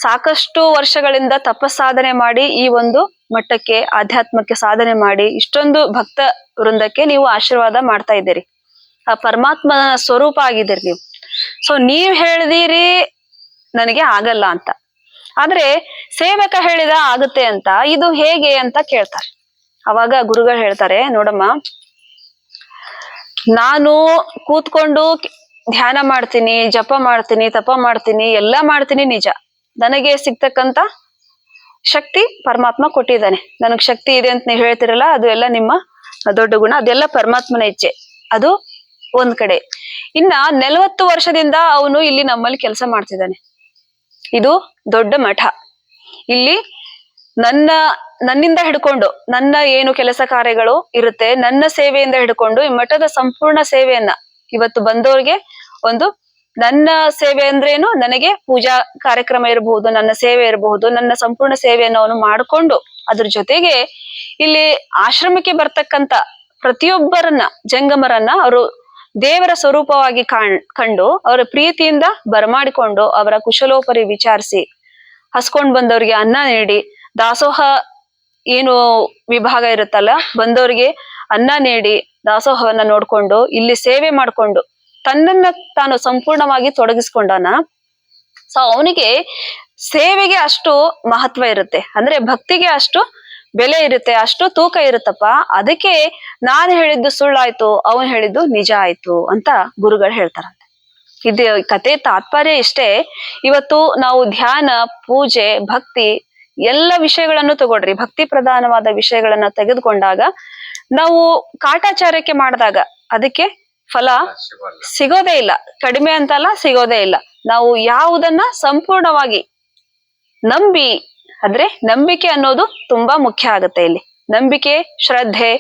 ಸಾಕಷ್ಟು ವರ್ಷಗಳಿಂದ ತಪಸ್ಸಾಧನೆ ಮಾಡಿ ಈ ಒಂದು ಮಟ್ಟಕ್ಕೆ, ಆಧ್ಯಾತ್ಮಕ್ಕೆ ಸಾಧನೆ ಮಾಡಿ ಇಷ್ಟೊಂದು ಭಕ್ತ ವೃಂದಕ್ಕೆ ನೀವು ಆಶೀರ್ವಾದ ಮಾಡ್ತಾ ಇದ್ದೀರಿ. ಆ ಪರಮಾತ್ಮನ ಸ್ವರೂಪ ಆಗಿದ್ದೀರಿ ನೀವು. ಸೊ ನೀವ್ ಹೇಳಿದೀರಿ, ನನಗೆ ಆಗಲ್ಲ ಅಂತ. ಆದ್ರೆ, ಸೇವಕ ಹೇಳಿದ ಆಗುತ್ತೆ ಅಂತ, ಇದು ಹೇಗೆ ಅಂತ ಕೇಳ್ತಾರೆ. ಅವಾಗ ಗುರುಗಳು ಹೇಳ್ತಾರೆ, ನೋಡಮ್ಮ, ನಾನು ಕೂತ್ಕೊಂಡು ಧ್ಯಾನ ಮಾಡ್ತೀನಿ, ಜಪ ಮಾಡ್ತೀನಿ, ತಪ ಮಾಡ್ತೀನಿ, ಎಲ್ಲ ಮಾಡ್ತೀನಿ ನಿಜ. ನನಗೆ ಸಿಗ್ತಕ್ಕಂತ ಶಕ್ತಿ ಪರಮಾತ್ಮ ಕೊಟ್ಟಿದ್ದಾನೆ. ನನಗ್ ಶಕ್ತಿ ಇದೆ ಅಂತ ನೀವು ಹೇಳ್ತಿರಲ್ಲ, ಅದು ಎಲ್ಲ ನಿಮ್ಮ ದೊಡ್ಡ ಗುಣ, ಅದೆಲ್ಲ ಪರಮಾತ್ಮನ ಇಚ್ಛೆ. ಅದು ಒಂದ್ ಕಡೆ. ಇನ್ನ ನಲವತ್ತು ವರ್ಷದಿಂದ ಅವನು ಇಲ್ಲಿ ನಮ್ಮಲ್ಲಿ ಕೆಲಸ ಮಾಡ್ತಿದ್ದಾನೆ. ಇದು ದೊಡ್ಡ ಮಠ. ಇಲ್ಲಿ ನನ್ನ, ನನ್ನಿಂದ ಹಿಡ್ಕೊಂಡು, ನನ್ನ ಏನು ಕೆಲಸ ಕಾರ್ಯಗಳು ಇರುತ್ತೆ, ನನ್ನ ಸೇವೆಯಿಂದ ಹಿಡ್ಕೊಂಡು ಈ ಮಠದ ಸಂಪೂರ್ಣ ಸೇವೆಯನ್ನ ಇವತ್ತು ಬಂದವ್ರಿಗೆ ಒಂದು ನನ್ನ ಸೇವೆ ಅಂದ್ರೇನು? ನನಗೆ ಪೂಜಾ ಕಾರ್ಯಕ್ರಮ ಇರಬಹುದು, ನನ್ನ ಸೇವೆ ಇರಬಹುದು, ನನ್ನ ಸಂಪೂರ್ಣ ಸೇವೆಯನ್ನು ಅವನು ಮಾಡಿಕೊಂಡು ಅದ್ರ ಜೊತೆಗೆ ಇಲ್ಲಿ ಆಶ್ರಮಕ್ಕೆ ಬರ್ತಕ್ಕಂತ ಪ್ರತಿಯೊಬ್ಬರನ್ನ, ಜಂಗಮರನ್ನ ಅವರು ದೇವರ ಸ್ವರೂಪವಾಗಿ ಕಾಣ್, ಕಂಡು ಅವರ ಪ್ರೀತಿಯಿಂದ ಬರಮಾಡಿಕೊಂಡು ಅವರ ಕುಶಲೋಪರಿ ವಿಚಾರಿಸಿ ಹಸ್ಕೊಂಡ್ ಬಂದವರಿಗೆ ಅನ್ನ ನೀಡಿ, ದಾಸೋಹ ಏನು ವಿಭಾಗ ಇರುತ್ತಲ್ಲ ಬಂದವರಿಗೆ ಅನ್ನ ನೀಡಿ ದಾಸೋಹವನ್ನ ನೋಡ್ಕೊಂಡು, ಇಲ್ಲಿ ಸೇವೆ ಮಾಡ್ಕೊಂಡು, ತನ್ನನ್ನ ತಾನು ಸಂಪೂರ್ಣವಾಗಿ ತೊಡಗಿಸ್ಕೊಂಡಾನ ಸೊ ಅವನಿಗೆ ಸೇವೆಗೆ ಅಷ್ಟು ಮಹತ್ವ ಇರುತ್ತೆ. ಅಂದ್ರೆ ಭಕ್ತಿಗೆ ಅಷ್ಟು ಬೆಲೆ ಇರುತ್ತೆ, ಅಷ್ಟು ತೂಕ ಇರುತ್ತಪ್ಪ. ಅದಕ್ಕೆ ನಾನು ಹೇಳಿದ್ದು ಸುಳ್ಳಾಯ್ತು, ಅವನು ಹೇಳಿದ್ದು ನಿಜ ಆಯ್ತು ಅಂತ ಗುರುಗಳು ಹೇಳ್ತಾರಂತೆ. ಇದು ಕತೆ ತಾತ್ಪರ್ಯ ಇಷ್ಟೇ. ಇವತ್ತು ನಾವು ಧ್ಯಾನ, ಪೂಜೆ, ಭಕ್ತಿ, ಎಲ್ಲ ವಿಷಯಗಳನ್ನು ತಗೊಳ್ರಿ. ಭಕ್ತಿ ಪ್ರಧಾನವಾದ ವಿಷಯಗಳನ್ನ ತೆಗೆದುಕೊಂಡಾಗ ನಾವು ಕಾಟಾಚಾರಕ್ಕೆ ಮಾಡಿದಾಗ ಅದಕ್ಕೆ ಫಲ ಸಿಗೋದೇ ಇಲ್ಲ. ಕಡಿಮೆ ಅಂತಲ್ಲ ಸಿಗೋದೇ ಇಲ್ಲ. ನಾವು ಯಾವುದನ್ನ ಸಂಪೂರ್ಣವಾಗಿ ನಂಬಿ ಅಂದ್ರೆ ನಂಬಿಕೆ ಅನ್ನೋದು ತುಂಬಾ ಮುಖ್ಯ ಆಗುತ್ತೆ ಇಲ್ಲಿ. ನಂಬಿಕೆ ಶ್ರದ್ಧೆ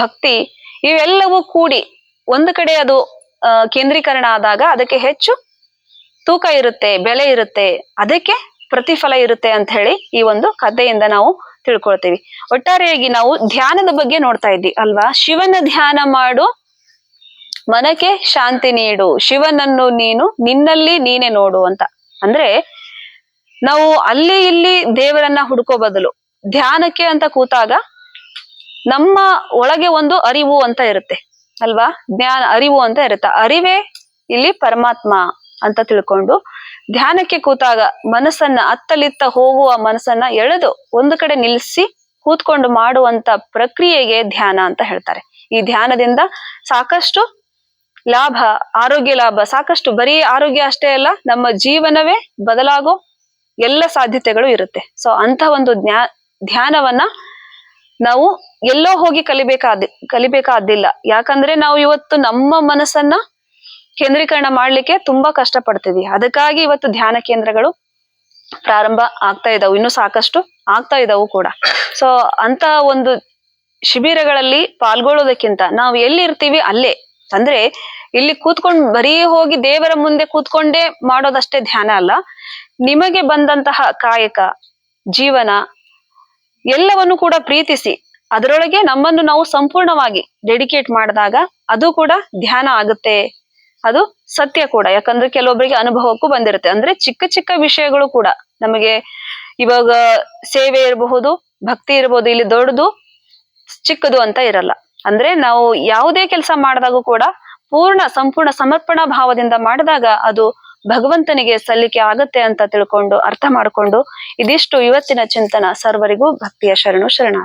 ಭಕ್ತಿ ಇವೆಲ್ಲವೂ ಕೂಡಿ ಒಂದು ಕಡೆ ಅದು ಕೇಂದ್ರೀಕರಣ ಆದಾಗ ಅದಕ್ಕೆ ಹೆಚ್ಚು ತೂಕ ಇರುತ್ತೆ ಬೆಲೆ ಇರುತ್ತೆ. ಅದಕ್ಕೆ ಪ್ರತಿಫಲ ಇರುತ್ತೆ ಅಂತ ಹೇಳಿ ಈ ಒಂದು ಕಥೆಯಿಂದ ನಾವು ತಿಳ್ಕೊಳ್ತೀವಿ. ಒಟ್ಟಾರೆಯಾಗಿ ನಾವು ಧ್ಯಾನದ ಬಗ್ಗೆ ನೋಡ್ತಾ ಇದ್ವಿ ಅಲ್ವಾ? ಶಿವನ ಧ್ಯಾನ ಮಾಡು, ಮನಕ್ಕೆ ಶಾಂತಿ ನೀಡು, ಶಿವನನ್ನು ನೀನು ನಿನ್ನಲ್ಲಿ ನೀನೆ ನೋಡು ಅಂತ. ಅಂದ್ರೆ ನಾವು ಅಲ್ಲಿ ಇಲ್ಲಿ ದೇವರನ್ನ ಹುಡುಕೋ ಬದಲು ಧ್ಯಾನಕ್ಕೆ ಅಂತ ಕೂತಾಗ ನಮ್ಮ ಒಳಗೆ ಒಂದು ಅರಿವು ಅಂತ ಇರುತ್ತೆ ಅಲ್ವಾ? ಜ್ಞಾನ, ಅರಿವು ಅಂತ ಇರುತ್ತೆ. ಅರಿವೇ ಇಲ್ಲಿ ಪರಮಾತ್ಮ ಅಂತ ತಿಳ್ಕೊಂಡು ಧ್ಯಾನಕ್ಕೆ ಕೂತಾಗ ಮನಸ್ಸನ್ನ ಅತ್ತಲಿತ್ತ ಹೋಗುವ ಮನಸ್ಸನ್ನ ಎಳೆದು ಒಂದು ಕಡೆ ನಿಲ್ಲಿಸಿ ಕೂತ್ಕೊಂಡು ಮಾಡುವಂತ ಪ್ರಕ್ರಿಯೆಗೆ ಧ್ಯಾನ ಅಂತ ಹೇಳ್ತಾರೆ. ಈ ಧ್ಯಾನದಿಂದ ಸಾಕಷ್ಟು ಲಾಭ, ಆರೋಗ್ಯ ಲಾಭ, ಸಾಕಷ್ಟು ಬರೀ ಆರೋಗ್ಯ ಅಷ್ಟೇ ಅಲ್ಲ, ನಮ್ಮ ಜೀವನವೇ ಬದಲಾಗೋ ಎಲ್ಲ ಸಾಧ್ಯತೆಗಳು ಇರುತ್ತೆ. ಸೊ ಅಂತ ಒಂದು ಜ್ಞಾ, ಧ್ಯಾನವನ್ನ ನಾವು ಎಲ್ಲೋ ಹೋಗಿ ಕಲಿಬೇಕಾದ, ಕಲಿಬೇಕಾದಿಲ್ಲ. ಯಾಕಂದ್ರೆ ನಾವು ಇವತ್ತು ನಮ್ಮ ಮನಸ್ಸನ್ನ ಕೇಂದ್ರೀಕರಣ ಮಾಡ್ಲಿಕ್ಕೆ ತುಂಬಾ ಕಷ್ಟ ಪಡ್ತೀವಿ ಅದಕ್ಕಾಗಿ ಇವತ್ತು ಧ್ಯಾನ ಕೇಂದ್ರಗಳು ಪ್ರಾರಂಭ ಆಗ್ತಾ ಇದಾವು. ಇನ್ನು ಸಾಕಷ್ಟು ಆಗ್ತಾ ಇದಾವು ಕೂಡ. ಸೊ ಅಂತ ಒಂದು ಶಿಬಿರಗಳಲ್ಲಿ ಪಾಲ್ಗೊಳ್ಳೋದಕ್ಕಿಂತ ನಾವು ಎಲ್ಲಿರ್ತೀವಿ? ಅಲ್ಲೇ. ಅಂದ್ರೆ, ಇಲ್ಲಿ ಕೂತ್ಕೊಂಡ್ ಬರೀ ಹೋಗಿ ದೇವರ ಮುಂದೆ ಕೂತ್ಕೊಂಡೇ ಮಾಡೋದಷ್ಟೇ ಧ್ಯಾನ ಅಲ್ಲ. ನಿಮಗೆ ಬಂದಂತಹ ಕಾಯಕ, ಜೀವನ, ಎಲ್ಲವನ್ನು ಕೂಡ ಪ್ರೀತಿಸಿ, ಅದರೊಳಗೆ ನಮ್ಮನ್ನು ನಾವು ಸಂಪೂರ್ಣವಾಗಿ ಡೆಡಿಕೇಟ್ ಮಾಡಿದಾಗ ಅದು ಕೂಡ ಧ್ಯಾನ ಆಗುತ್ತೆ. ಅದು ಸತ್ಯ ಕೂಡ. ಯಾಕಂದ್ರೆ ಕೆಲವೊಬ್ಬರಿಗೆ ಅನುಭವಕ್ಕೂ ಬಂದಿರುತ್ತೆ. ಅಂದ್ರೆ ಚಿಕ್ಕ ಚಿಕ್ಕ ವಿಷಯಗಳು ಕೂಡ. ನಮಗೆ ಇವಾಗ ಸೇವೆ ಇರಬಹುದು, ಭಕ್ತಿ ಇರಬಹುದು ಇಲ್ಲಿ ದೊಡ್ಡದು, ಚಿಕ್ಕದು ಅಂತ ಇರಲ್ಲ. ಅಂದ್ರೆ ನಾವು ಯಾವುದೇ ಕೆಲಸ ಮಾಡಿದಾಗೂ ಕೂಡ ಪೂರ್ಣ, ಸಂಪೂರ್ಣ ಸಮರ್ಪಣಾ ಭಾವದಿಂದ ಮಾಡಿದಾಗ ಅದು ಭಗವಂತನಿಗೆ ಸಲ್ಲಿಕೆ ಆಗತ್ತೆ ಅಂತ ತಿಳ್ಕೊಂಡು, ಅರ್ಥ ಮಾಡ್ಕೊಂಡು ಇದಿಷ್ಟು ಇವತ್ತಿನ ಚಿಂತನ. ಸರ್ವರಿಗೂ ಭಕ್ತಿಯ ಶರಣು ಶರಣ